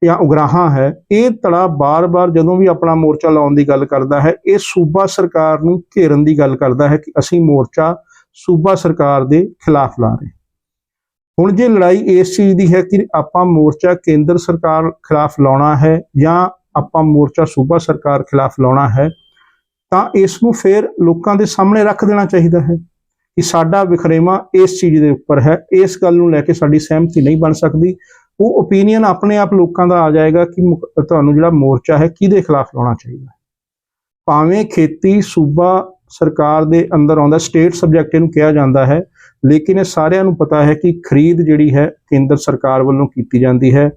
ਜਾਂ ਉਗਰਾਹਾਂ ਹੈ, ਇਹ ਤੜਾ ਬਾਰ-ਬਾਰ ਜਦੋਂ ਵੀ ਆਪਣਾ ਮੋਰਚਾ ਲਾਉਣ ਦੀ ਗੱਲ ਕਰਦਾ ਹੈ, ਇਹ ਸੂਬਾ ਸਰਕਾਰ ਨੂੰ ਘੇਰਨ ਦੀ ਗੱਲ ਕਰਦਾ ਹੈ ਕਿ ਅਸੀਂ ਮੋਰਚਾ ਸੂਬਾ ਸਰਕਾਰ ਦੇ ਖਿਲਾਫ ਲਾ ਰਹੇ ਹੁਣ ਜੇ ਲੜਾਈ ਇਸ ਚੀਜ਼ ਦੀ ਹੈ ਕਿ ਆਪਾਂ ਮੋਰਚਾ ਕੇਂਦਰ ਸਰਕਾਰ ਖਿਲਾਫ ਲਾਉਣਾ ਹੈ ਜਾਂ ਆਪਾਂ ਮੋਰਚਾ ਸੂਬਾ ਸਰਕਾਰ ਖਿਲਾਫ ਲਾਉਣਾ ਹੈ, ਤਾਂ ਇਸ ਨੂੰ ਫਿਰ ਲੋਕਾਂ ਦੇ ਸਾਹਮਣੇ ਰੱਖ ਦੇਣਾ ਚਾਹੀਦਾ ਹੈ ਕਿ ਸਾਡਾ ਵਿਖਰੇਵਾ ਇਸ ਚੀਜ਼ ਦੇ ਉੱਪਰ ਹੈ। ਇਸ ਗੱਲ ਨੂੰ ਲੈ ਕੇ ਸਾਡੀ ਸਹਿਮਤੀ ਨਹੀਂ ਬਣ ਸਕਦੀ। ਉਹ ਓਪੀਨੀਅਨ ਆਪਣੇ ਆਪ ਲੋਕਾਂ ਦਾ ਆ ਜਾਏਗਾ ਕਿ ਮੁਕ- ਤੁਹਾਨੂੰ ਜਿਹੜਾ ਮੋਰਚਾ ਹੈ ਕਿਹਦੇ ਖਿਲਾਫ ਲਾਉਣਾ ਚਾਹੀਦਾ ਭਾਵੇਂ ਖੇਤੀ, ਸੂਬਾ ਸਰਕਾਰ ਦੇ ਅੰਦਰ ਆਉਂਦਾ ਸਟੇਟ ਸਬਜੈਕਟ ਇਹਨੂੰ ਕਿਹਾ ਜਾਂਦਾ ਹੈ। ਲੇਕਿਨ ਇਹ ਸਾਰਿਆਂ ਨੂੰ ਪਤਾ ਹੈ ਕਿ ਖਰੀਦ ਜਿਹੜੀ ਹੈ, ਕੇਂਦਰ ਸਰਕਾਰ ਵੱਲੋਂ ਕੀਤੀ ਜਾਂਦੀ ਹੈ।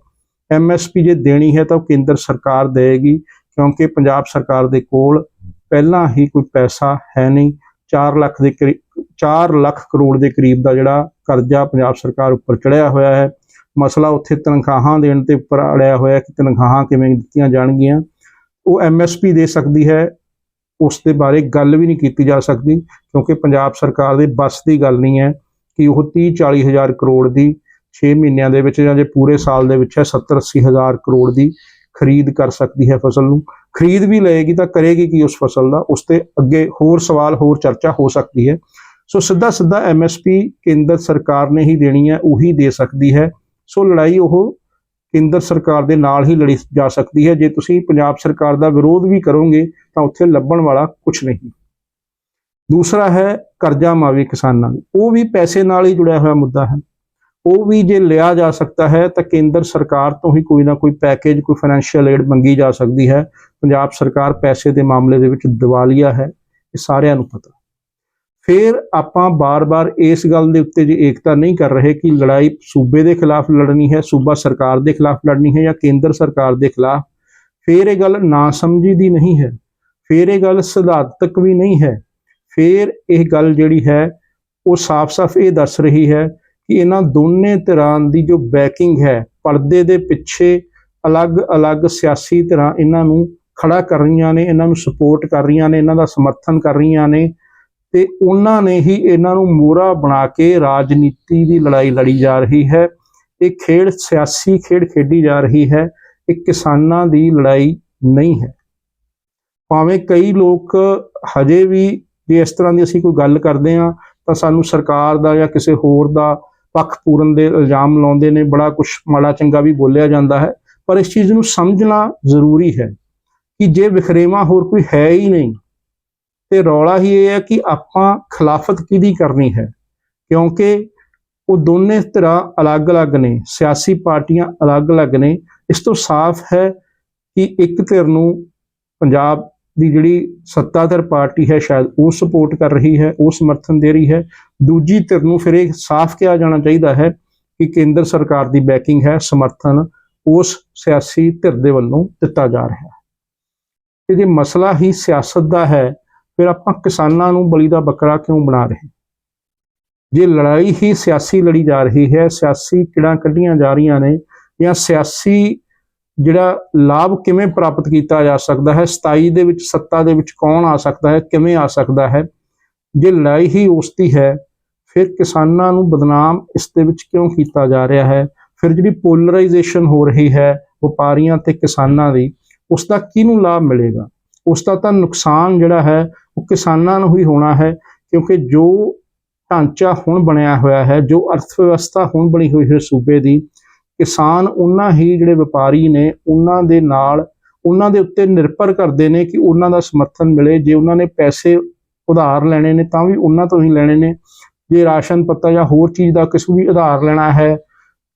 ਐਮਐਸਪੀ ਜੇ ਦੇਣੀ ਹੈ ਤਾਂ ਉਹ ਕੇਂਦਰ ਸਰਕਾਰ ਦੇਗੀ ਕਿਉਂਕਿ ਪੰਜਾਬ ਸਰਕਾਰ ਦੇ ਕੋਲ ਪਹਿਲਾਂ ਹੀ ਕੋਈ ਪੈਸਾ ਹੈ ਨਹੀਂ। 4 ਲੱਖ ਦੇ ਕਰੀ- 4 ਲੱਖ ਕਰੋੜ ਦੇ ਕਰੀਬ ਦਾ ਜਿਹੜਾ ਕਰਜ਼ਾ ਪੰਜਾਬ ਸਰਕਾਰ ਉੱਪਰ ਚੜਿਆ ਹੋਇਆ ਹੈ। ਮਸਲਾ ਉੱਥੇ ਤਨਖਾਹਾਂ ਦੇਣ ਤੇ ਉੱਪਰ ਅੜਿਆ ਹੋਇਆ ਕਿ ਤਨਖਾਹਾਂ ਕਿਵੇਂ ਦਿੱਤੀਆਂ ਜਾਣਗੀਆਂ। ਉਹ ਐਮਐਸਪੀ ਦੇ ਸਕਦੀ ਹੈ ਉਸ ਦੇ ਬਾਰੇ ਗੱਲ ਵੀ ਨਹੀਂ ਕੀਤੀ ਜਾ ਸਕਦੀ, ਕਿਉਂਕਿ ਪੰਜਾਬ ਸਰਕਾਰ ਦੇ ਬਸ ਦੀ ਗੱਲ ਨਹੀਂ ਹੈ ਕਿ ਉਹ 30 40 ਹਜ਼ਾਰ ਕਰੋੜ ਦੀ 6 ਮਹੀਨਿਆਂ ਦੇ ਵਿੱਚ ਜਾਂ ਜੇ ਪੂਰੇ ਸਾਲ ਦੇ ਵਿੱਚ ਹੈ 70 80 ਹਜ਼ਾਰ ਕਰੋੜ ਦੀ ਖਰੀਦ ਕਰ ਸਕਦੀ ਹੈ ਫਸਲ ਨੂੰ। ਖਰੀਦ ਵੀ ਲਏਗੀ ਤਾਂ ਕਰੇਗੀ ਕੀ ਉਸ ਫਸਲ ਦਾ, ਉਸ ਤੇ ਅੱਗੇ ਹੋਰ ਸਵਾਲ, ਹੋਰ ਚਰਚਾ ਹੋ ਸਕਦੀ ਹੈ। ਸੋ ਸਿੱਧਾ ਸਿੱਧਾ ਐਮਐਸਪੀ ਕੇਂਦਰ ਸਰਕਾਰ ਨੇ ਹੀ ਦੇਣੀ ਹੈ, ਉਹੀ ਦੇ ਸਕਦੀ ਹੈ। ਸੋ ਲੜਾਈ ਉਹ ਕੇਂਦਰ ਸਰਕਾਰ ਦੇ ਨਾਲ ਹੀ ਲੜੀ ਜਾ ਸਕਦੀ ਹੈ। ਜੇ ਤੁਸੀਂ ਪੰਜਾਬ ਸਰਕਾਰ ਦਾ ਵਿਰੋਧ ਵੀ ਕਰੋਗੇ, ਤਾਂ ਉੱਥੇ ਲੱਭਣ ਵਾਲਾ ਕੁਝ ਨਹੀਂ। ਦੂਸਰਾ ਹੈ ਕਰਜ਼ਾ ਮਾਫ਼ੀ ਕਿਸਾਨਾਂ ਨੂੰ ਉਹ ਵੀ ਪੈਸੇ ਨਾਲ ਹੀ ਜੁੜਿਆ ਹੋਇਆ ਮੁੱਦਾ ਹੈ। ਉਹ ਵੀ ਜੇ ਲਿਆ ਜਾ ਸਕਦਾ ਹੈ, ਤਾਂ ਕੇਂਦਰ ਸਰਕਾਰ ਤੋਂ ਹੀ ਕੋਈ ਨਾ ਕੋਈ ਪੈਕੇਜ, ਕੋਈ ਫਾਈਨੈਂਸ਼ੀਅਲ ਏਡ ਮੰਗੀ ਜਾ ਸਕਦੀ ਹੈ। ਪੰਜਾਬ ਸਰਕਾਰ ਪੈਸੇ ਦੇ ਮਾਮਲੇ ਦੇ ਵਿੱਚ ਦਿਵਾਲੀਆ ਹੈ। ਇਹ ਸਾਰਿਆਂ ਨੂੰ ਪਤਾ। ਫਿਰ ਆਪਾਂ ਬਾਰ-ਬਾਰ ਇਸ ਗੱਲ ਦੇ ਉੱਤੇ ਜੇ ਏਕਤਾ ਨਹੀਂ ਕਰ ਰਹੇ ਕਿ ਲੜਾਈ ਸੂਬੇ ਦੇ ਖਿਲਾਫ ਲੜਨੀ ਹੈ, ਸੂਬਾ ਸਰਕਾਰ ਦੇ ਖਿਲਾਫ ਲੜਨੀ ਹੈ ਜਾਂ ਕੇਂਦਰ ਸਰਕਾਰ ਦੇ ਖਿਲਾਫ, ਫਿਰ ਇਹ ਗੱਲ ਨਾ ਸਮਝੀ ਦੀ ਨਹੀਂ ਹੈ, ਫਿਰ ਇਹ ਗੱਲ ਸਿਧਾਂਤਕ ਵੀ ਨਹੀਂ ਹੈ, ਫਿਰ ਇਹ ਗੱਲ ਜਿਹੜੀ ਹੈ ਉਹ ਸਾਫ਼-ਸਾਫ਼ ਇਹ ਦੱਸ ਰਹੀ ਹੈ ਕਿ ਇਹਨਾਂ ਦੋਨੇ ਧਿਰਾਂ ਦੀ ਜੋ ਬੈਕਿੰਗ ਹੈ, ਪਰਦੇ ਦੇ ਪਿੱਛੇ ਅਲੱਗ-ਅਲੱਗ ਸਿਆਸੀ ਧਿਰਾਂ ਇਹਨਾਂ ਨੂੰ ਖੜਾ ਕਰ ਰਹੀਆਂ ਨੇ, ਇਹਨਾਂ ਨੂੰ ਸਪੋਰਟ ਕਰ ਰਹੀਆਂ ਨੇ, ਇਹਨਾਂ ਦਾ ਸਮਰਥਨ ਕਰ ਰਹੀਆਂ ਨੇ ਤੇ ਉਹਨਾਂ ਨੇ ਹੀ ਇਹਨਾਂ ਨੂੰ ਮੋਹਰਾ ਬਣਾ ਕੇ ਰਾਜਨੀਤੀ ਦੀ ਲੜਾਈ ਲੜੀ ਜਾ ਰਹੀ ਹੈ। ਇਹ ਖੇਡ, ਸਿਆਸੀ ਖੇਡ ਖੇਡੀ ਜਾ ਰਹੀ ਹੈ। ਇਹ ਕਿਸਾਨਾਂ ਦੀ ਲੜਾਈ ਨਹੀਂ ਹੈ। ਭਾਵੇਂ ਕਈ ਲੋਕ ਹਜੇ ਵੀ ਜੇ ਇਸ ਤਰ੍ਹਾਂ ਦੀ ਅਸੀਂ ਕੋਈ ਗੱਲ ਕਰਦੇ ਹਾਂ, ਤਾਂ ਸਾਨੂੰ ਸਰਕਾਰ ਦਾ ਜਾਂ ਕਿਸੇ ਹੋਰ ਦਾ ਪੱਖ ਪੂਰਨ ਦੇ ਇਲਜ਼ਾਮ ਲਾਉਂਦੇ ਨੇ। ਬੜਾ ਕੁਝ ਮਾੜਾ ਚੰਗਾ ਵੀ ਬੋਲਿਆ ਜਾਂਦਾ ਹੈ। ਪਰ ਇਸ ਚੀਜ਼ ਨੂੰ ਸਮਝਣਾ ਜ਼ਰੂਰੀ ਹੈ ਕਿ ਜੇ ਵਿਖਰੇਵਾ ਹੋਰ ਕੋਈ ਹੈ ਹੀ ਨਹੀਂ ਤੇ ਰੌਲਾ ਹੀ ਇਹ ਹੈ ਕਿ ਆਪਾਂ ਖਿਲਾਫਤ ਕਿਹਦੀ ਕਰਨੀ ਹੈ? ਕਿਉਂਕਿ ਉਹ ਦੋਨੇ ਧਿਰਾਂ ਅਲੱਗ-ਅਲੱਗ ਨੇ, ਸਿਆਸੀ ਪਾਰਟੀਆਂ ਅਲੱਗ-ਅਲੱਗ ਨੇ। ਇਸ ਤੋਂ ਸਾਫ਼ ਹੈ ਕਿ ਇੱਕ ਧਿਰ ਨੂੰ ਪੰਜਾਬ ਦੀ ਜਿਹੜੀ ਸੱਤਾਧਰ ਪਾਰਟੀ ਹੈ, ਸ਼ਾਇਦ ਉਹ ਸਪੋਰਟ ਕਰ ਰਹੀ ਹੈ, ਉਹ ਸਮਰਥਨ ਦੇ ਰਹੀ ਹੈ। ਦੂਜੀ ਧਿਰ ਨੂੰ ਫਿਰ ਇਹ ਸਾਫ਼ ਕਿਹਾ ਜਾਣਾ ਚਾਹੀਦਾ ਹੈ ਕਿ ਕੇਂਦਰ ਸਰਕਾਰ ਦੀ ਬੈਕਿੰਗ ਹੈ, ਸਮਰਥਨ ਉਸ ਸਿਆਸੀ ਧਿਰ ਦੇ ਵੱਲੋਂ ਦਿੱਤਾ ਜਾ ਰਿਹਾ ਹੈ। ਤੇ ਜੇ ਮਸਲਾ ਹੀ ਸਿਆਸਤ ਦਾ ਹੈ। ਫਿਰ ਆਪਾਂ ਕਿਸਾਨਾਂ ਨੂੰ ਬਲੀ ਦਾ ਬੱਕਰਾ ਕਿਉਂ ਬਣਾ ਰਹੇ? ਜੇ ਲੜਾਈ ਹੀ ਸਿਆਸੀ ਲੜੀ ਜਾ ਰਹੀ ਹੈ, ਸਿਆਸੀ ਕਿੜਾਂ ਕੱਢੀਆਂ ਜਾ ਰਹੀਆਂ ਨੇ ਜਾਂ ਸਿਆਸੀ ਜਿਹੜਾ ਲਾਭ ਕਿਵੇਂ ਪ੍ਰਾਪਤ ਕੀਤਾ ਜਾ ਸਕਦਾ ਹੈ 27 ਦੇ ਵਿੱਚ ਸੱਤਾ ਦੇ ਵਿੱਚ ਕੌਣ ਆ ਸਕਦਾ ਹੈ, ਕਿਵੇਂ ਆ ਸਕਦਾ ਹੈ? ਜੇ ਲੜਾਈ ਹੀ ਉਸ ਦੀ ਹੈ, ਫਿਰ ਕਿਸਾਨਾਂ ਨੂੰ ਬਦਨਾਮ ਇਸ ਦੇ ਵਿੱਚ ਕਿਉਂ ਕੀਤਾ ਜਾ ਰਿਹਾ ਹੈ? ਫਿਰ ਜਿਹੜੀ ਪੋਲਰਾਈਜੇਸ਼ਨ ਹੋ ਰਹੀ ਹੈ ਵਪਾਰੀਆਂ ਤੇ ਕਿਸਾਨਾਂ ਦੀ ਉਸ ਦਾ ਕਿਹਨੂੰ ਲਾਭ ਮਿਲੇਗਾ? ਉਸ ਦਾ ਤਾਂ ਨੁਕਸਾਨ ਜਿਹੜਾ ਹੈ ਉਹ ਕਿਸਾਨਾਂ ਨੂੰ ਹੀ ਹੋਣਾ ਹੈ, ਕਿਉਂਕਿ ਜੋ ਢਾਂਚਾ ਹੁਣ ਬਣਿਆ ਹੋਇਆ ਹੈ, ਜੋ ਅਰਥ ਵਿਵਸਥਾ ਹੁਣ ਬਣੀ ਹੋਈ ਹੈ ਸੂਬੇ ਦੀ, ਕਿਸਾਨ ਉਹਨਾਂ ਹੀ ਜਿਹੜੇ ਵਪਾਰੀ ਨੇ, ਉਹਨਾਂ ਦੇ ਨਾਲ, ਉਹਨਾਂ ਦੇ ਉੱਤੇ ਨਿਰਭਰ ਕਰਦੇ ਨੇ ਕਿ ਉਹਨਾਂ ਦਾ ਸਮਰਥਨ ਮਿਲੇ। ਜੇ ਉਹਨਾਂ ਨੇ ਪੈਸੇ ਉਧਾਰ ਲੈਣੇ ਨੇ, ਤਾਂ ਵੀ ਉਹਨਾਂ ਤੋਂ ਹੀ ਲੈਣੇ ਨੇ। ਜੇ ਰਾਸ਼ਨ ਪੱਤਾ ਜਾਂ ਹੋਰ ਚੀਜ਼ ਦਾ ਕਿਸੇ ਵੀ ਉਧਾਰ ਲੈਣਾ ਹੈ,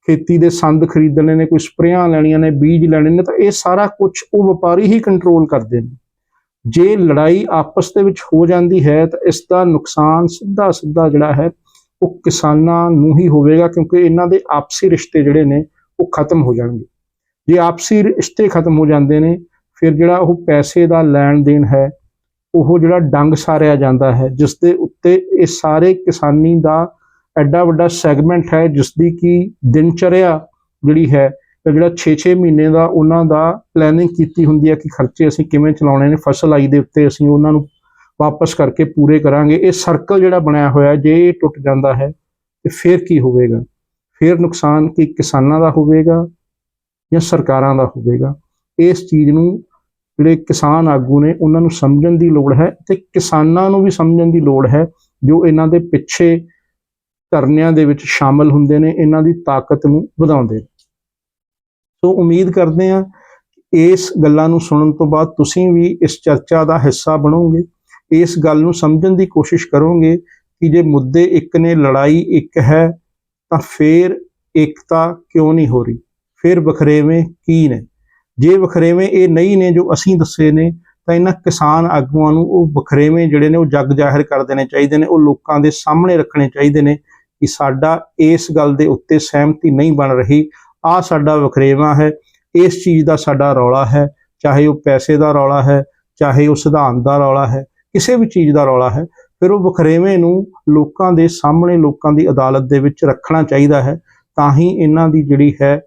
ਖੇਤੀ ਦੇ ਸੰਦ ਖਰੀਦਣੇ ਨੇ, ਕੋਈ ਸਪਰੇਆਂ ਲੈਣੀਆਂ ਨੇ, ਬੀਜ ਲੈਣੇ ਨੇ, ਤਾਂ ਇਹ ਸਾਰਾ ਕੁਝ ਉਹ ਵਪਾਰੀ ਹੀ ਕੰਟਰੋਲ ਕਰਦੇ ਨੇ। ਜੇ ਲੜਾਈ ਆਪਸ ਦੇ ਵਿੱਚ ਹੋ ਜਾਂਦੀ ਹੈ ਤਾਂ ਇਸ ਦਾ ਨੁਕਸਾਨ ਸਿੱਧਾ ਸਿੱਧਾ ਜਿਹੜਾ ਹੈ ਉਹ ਕਿਸਾਨਾਂ ਨੂੰ ਹੀ ਹੋਵੇਗਾ ਕਿਉਂਕਿ ਇਹਨਾਂ ਦੇ ਆਪਸੀ ਰਿਸ਼ਤੇ ਜਿਹੜੇ ਨੇ ਉਹ ਖਤਮ ਹੋ ਜਾਣਗੇ। ਜੇ ਆਪਸੀ ਰਿਸ਼ਤੇ ਖਤਮ ਹੋ ਜਾਂਦੇ ਨੇ, ਫਿਰ ਜਿਹੜਾ ਉਹ ਪੈਸੇ ਦਾ ਲੈਣ ਦੇਣ ਹੈ, ਉਹ ਜਿਹੜਾ ਡੰਗ ਸਾਰਿਆ ਜਾਂਦਾ ਹੈ, ਜਿਸ ਦੇ ਉੱਤੇ ਇਹ ਸਾਰੇ ਕਿਸਾਨੀ ਦਾ ਐਡਾ ਵੱਡਾ ਸੈਗਮੈਂਟ ਹੈ, ਜਿਸ ਦੀ ਕਿ ਦਿਨਚਰਿਆ ਜਿਹੜੀ ਹੈ ਤੇ ਜਿਹੜਾ 6-6 ਮਹੀਨੇ ਦਾ ਉਹਨਾਂ ਦਾ ਪਲੈਨਿੰਗ ਕੀਤੀ ਹੁੰਦੀ ਹੈ ਕਿ ਖਰਚੇ ਅਸੀਂ ਕਿਵੇਂ ਚਲਾਉਣੇ ਨੇ, ਫਸਲ ਆਈ ਦੇ ਉੱਤੇ ਅਸੀਂ ਉਹਨਾਂ ਨੂੰ ਵਾਪਸ ਕਰਕੇ ਪੂਰੇ ਕਰਾਂਗੇ। ਇਹ ਸਰਕਲ ਜਿਹੜਾ ਬਣਿਆ ਹੋਇਆ ਜੇ ਇਹ ਟੁੱਟ ਜਾਂਦਾ ਹੈ, ਤੇ ਫਿਰ ਕੀ ਹੋਵੇਗਾ? ਫਿਰ ਨੁਕਸਾਨ ਕੀ ਕਿਸਾਨਾਂ ਦਾ ਹੋਵੇਗਾ ਜਾਂ ਸਰਕਾਰਾਂ ਦਾ ਹੋਵੇਗਾ? ਇਸ ਚੀਜ਼ ਨੂੰ ਜਿਹੜੇ ਕਿਸਾਨ ਆਗੂ ਨੇ, ਉਹਨਾਂ ਨੂੰ ਸਮਝਣ ਦੀ ਲੋੜ ਹੈ ਤੇ ਕਿਸਾਨਾਂ ਨੂੰ ਵੀ ਸਮਝਣ ਦੀ ਲੋੜ ਹੈ, ਜੋ ਇਹਨਾਂ ਦੇ ਪਿੱਛੇ ਧਰਨਿਆਂ ਦੇ ਵਿੱਚ ਸ਼ਾਮਲ ਹੁੰਦੇ ਨੇ, ਇਹਨਾਂ ਦੀ ਤਾਕਤ ਨੂੰ ਵਧਾਉਂਦੇ ਨੇ। ਸੋ ਉਮੀਦ ਕਰਦੇ ਹਾਂ ਇਸ ਗੱਲਾਂ ਨੂੰ ਸੁਣਨ ਤੋਂ ਬਾਅਦ ਤੁਸੀਂ ਵੀ ਇਸ ਚਰਚਾ ਦਾ ਹਿੱਸਾ ਬਣੋਗੇ। ਇਸ ਗੱਲ ਨੂੰ ਸਮਝਣ ਦੀ ਕੋਸ਼ਿਸ਼ ਕਰੋਗੇ ਕਿ ਜੇ ਮੁੱਦੇ ਇੱਕ ਨੇ, ਲੜਾਈ ਇੱਕ ਹੈ, ਤਾਂ ਫੇਰ ਏਕਤਾ ਕਿਉਂ ਨਹੀਂ ਹੋ ਰਹੀ? ਫਿਰ ਵਖਰੇਵੇਂ ਕੀ ਨੇ? ਜੇ ਵਖਰੇਵੇਂ ਇਹ ਨਹੀਂ ਨੇ ਜੋ ਅਸੀਂ ਦੱਸੇ ਨੇ, ਤਾਂ ਇਹਨਾਂ ਕਿਸਾਨ ਆਗੂਆਂ ਨੂੰ ਉਹ ਵਖਰੇਵੇਂ ਜਿਹੜੇ ਨੇ ਉਹ ਜੱਗ ਜ਼ਾਹਿਰ ਕਰ ਦੇਣੇ ਚਾਹੀਦੇ ਨੇ, ਉਹ ਲੋਕਾਂ ਦੇ ਸਾਹਮਣੇ ਰੱਖਣੇ ਚਾਹੀਦੇ ਨੇ ਕਿ ਸਾਡਾ ਇਸ ਗੱਲ ਦੇ ਉੱਤੇ ਸਹਿਮਤੀ ਨਹੀਂ ਬਣ ਰਹੀ। ਆ ਸਾਡਾ ਵਖਰੇਵਾ ਹੈ, ਇਸ ਚੀਜ਼ ਦਾ ਸਾਡਾ ਰੌਲਾ ਹੈ, ਚਾਹੇ ਉਹ ਪੈਸੇ ਦਾ ਰੌਲਾ ਹੈ, ਚਾਹੇ ਉਹ ਸਿਧਾਂਤ ਦਾ ਰੌਲਾ ਹੈ, ਕਿਸੇ ਵੀ ਚੀਜ਼ ਦਾ ਰੌਲਾ ਹੈ, ਫਿਰ ਉਹ ਵਖਰੇਵੇਂ ਨੂੰ ਲੋਕਾਂ ਦੇ ਸਾਹਮਣੇ ਲੋਕਾਂ ਦੀ ਅਦਾਲਤ ਦੇ ਵਿੱਚ ਰੱਖਣਾ ਚਾਹੀਦਾ ਹੈ, ਤਾਂ ਹੀ ਇਹਨਾਂ ਦੀ ਜਿਹੜੀ ਹੈ,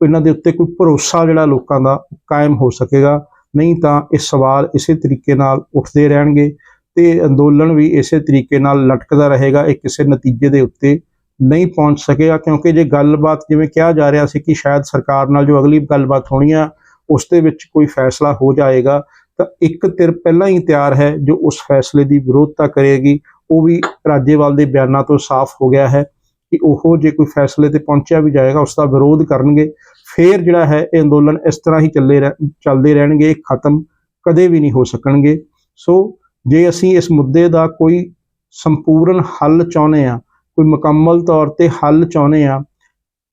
ਇਹਨਾਂ ਦੇ ਉੱਤੇ ਕੋਈ ਭਰੋਸਾ ਜਿਹੜਾ ਲੋਕਾਂ ਦਾ ਕਾਇਮ ਹੋ ਸਕੇਗਾ, ਨਹੀਂ ਤਾਂ ਇਹ ਸਵਾਲ ਇਸੇ ਤਰੀਕੇ ਨਾਲ ਉੱਠਦੇ ਰਹਿਣਗੇ ਤੇ ਅੰਦੋਲਨ ਵੀ ਇਸੇ ਤਰੀਕੇ ਨਾਲ ਲਟਕਦਾ ਰਹੇਗਾ, ਇਹ ਕਿਸੇ ਨਤੀਜੇ ਦੇ ਉੱਤੇ ਨਹੀਂ ਪਹੁੰਚ ਸਕਿਆ, ਕਿਉਂਕਿ ਜੇ ਗੱਲਬਾਤ ਜਿਵੇਂ ਕਿਹਾ ਜਾ ਰਿਹਾ ਸੀ ਕਿ ਸ਼ਾਇਦ ਸਰਕਾਰ ਨਾਲ ਜੋ ਅਗਲੀ ਗੱਲਬਾਤ ਹੋਣੀ ਆ, ਉਸ ਦੇ ਵਿੱਚ ਕੋਈ ਫੈਸਲਾ ਹੋ ਜਾਏਗਾ, ਤਾਂ ਇੱਕ ਧਿਰ ਪਹਿਲਾਂ ਹੀ ਤਿਆਰ ਹੈ, ਜੋ ਉਸ ਫੈਸਲੇ ਦੀ ਵਿਰੋਧਤਾ ਕਰੇਗੀ, ਉਹ ਵੀ ਰਾਜੇਵਾਲ ਦੇ ਬਿਆਨਾਂ ਤੋਂ ਸਾਫ਼ ਹੋ ਗਿਆ ਹੈ ਕਿ ਉਹ ਜੇ ਕੋਈ ਫੈਸਲੇ ਤੇ ਪਹੁੰਚਿਆ ਵੀ ਜਾਏਗਾ, ਉਸ ਦਾ ਵਿਰੋਧ ਕਰਨਗੇ, ਫੇਰ ਜਿਹੜਾ ਹੈ ਇਹ ਅੰਦੋਲਨ ਇਸ ਤਰ੍ਹਾਂ ਹੀ ਚੱਲੇ ਰਹਿ- ਚੱਲਦੇ ਰਹਿਣਗੇ, ਇਹ ਖਤਮ ਕਦੇ ਵੀ ਨਹੀਂ ਹੋ ਸਕਣਗੇ। ਸੋ ਜੇ ਅਸੀਂ ਇਸ ਮੁੱਦੇ ਦਾ ਕੋਈ ਸੰਪੂਰਨ ਹੱਲ ਚਾਹੁੰਦੇ ਆ ਕੋਈ ਮੁਕੰਮਲ ਤੌਰ ਤੇ ਹੱਲ ਚਾਹੁੰਦੇ ਆ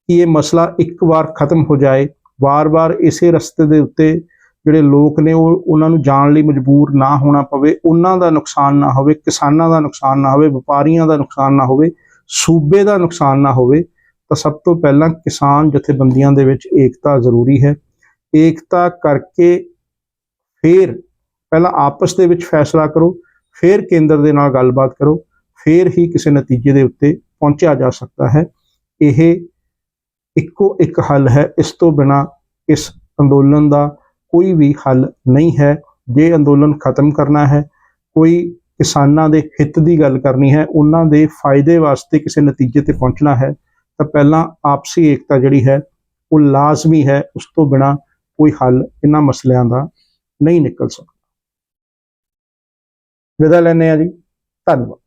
ਕਿ ਇਹ ਮਸਲਾ ਇੱਕ ਵਾਰ ਖਤਮ ਹੋ ਜਾਏ, ਵਾਰ-ਵਾਰ ਇਸੇ ਰਸਤੇ ਦੇ ਉੱਤੇ ਜਿਹੜੇ ਲੋਕ ਨੇ ਉਹ ਉਹਨਾਂ ਨੂੰ ਜਾਣ ਲਈ ਮਜਬੂਰ ਨਾ ਹੋਣਾ ਪਵੇ, ਉਹਨਾਂ ਦਾ ਨੁਕਸਾਨ ਨਾ ਹੋਵੇ, ਕਿਸਾਨਾਂ ਦਾ ਨੁਕਸਾਨ ਨਾ ਹੋਵੇ, ਵਪਾਰੀਆਂ ਦਾ ਨੁਕਸਾਨ ਨਾ ਹੋਵੇ, ਸੂਬੇ ਦਾ ਨੁਕਸਾਨ ਨਾ ਹੋਵੇ, ਤਾਂ ਸਭ ਤੋਂ ਪਹਿਲਾਂ ਕਿਸਾਨ ਜਥੇਬੰਦੀਆਂ ਦੇ ਵਿੱਚ ਏਕਤਾ ਜ਼ਰੂਰੀ ਹੈ। ਏਕਤਾ ਕਰਕੇ ਫਿਰ ਪਹਿਲਾਂ ਆਪਸ ਦੇ ਵਿੱਚ ਫੈਸਲਾ ਕਰੋ, ਫਿਰ ਕੇਂਦਰ ਦੇ ਨਾਲ ਗੱਲਬਾਤ ਕਰੋ ਫਿਰ ਹੀ ਕਿਸੇ ਨਤੀਜੇ ਦੇ ਉੱਤੇ ਪਹੁੰਚਿਆ ਜਾ ਸਕਦਾ ਹੈ। ਇਹ ਇੱਕੋ ਇੱਕ ਹੱਲ ਹੈ। ਇਸ ਤੋਂ ਬਿਨਾ ਇਸ ਅੰਦੋਲਨ ਦਾ ਕੋਈ ਵੀ ਹੱਲ ਨਹੀਂ ਹੈ। ਜੇ ਅੰਦੋਲਨ ਖਤਮ ਕਰਨਾ ਹੈ, ਕੋਈ ਕਿਸਾਨਾਂ ਦੇ ਹਿੱਤ ਦੀ ਗੱਲ ਕਰਨੀ ਹੈ, ਉਹਨਾਂ ਦੇ ਫਾਇਦੇ ਵਾਸਤੇ ਕਿਸੇ ਨਤੀਜੇ ਤੇ ਪਹੁੰਚਣਾ ਹੈ, ਤਾਂ ਪਹਿਲਾਂ ਆਪਸੀ ਏਕਤਾ ਜਿਹੜੀ ਹੈ, ਉਹ ਲਾਜ਼ਮੀ ਹੈ। ਉਸ ਤੋਂ ਬਿਨਾ ਕੋਈ ਹੱਲ ਇਹਨਾਂ ਮਸਲਿਆਂ ਦਾ ਨਹੀਂ ਨਿਕਲ ਸਕਦਾ। ਵਿਦਾ ਲੈਂਦੇ ਆ ਜੀ। ਧੰਨਵਾਦ।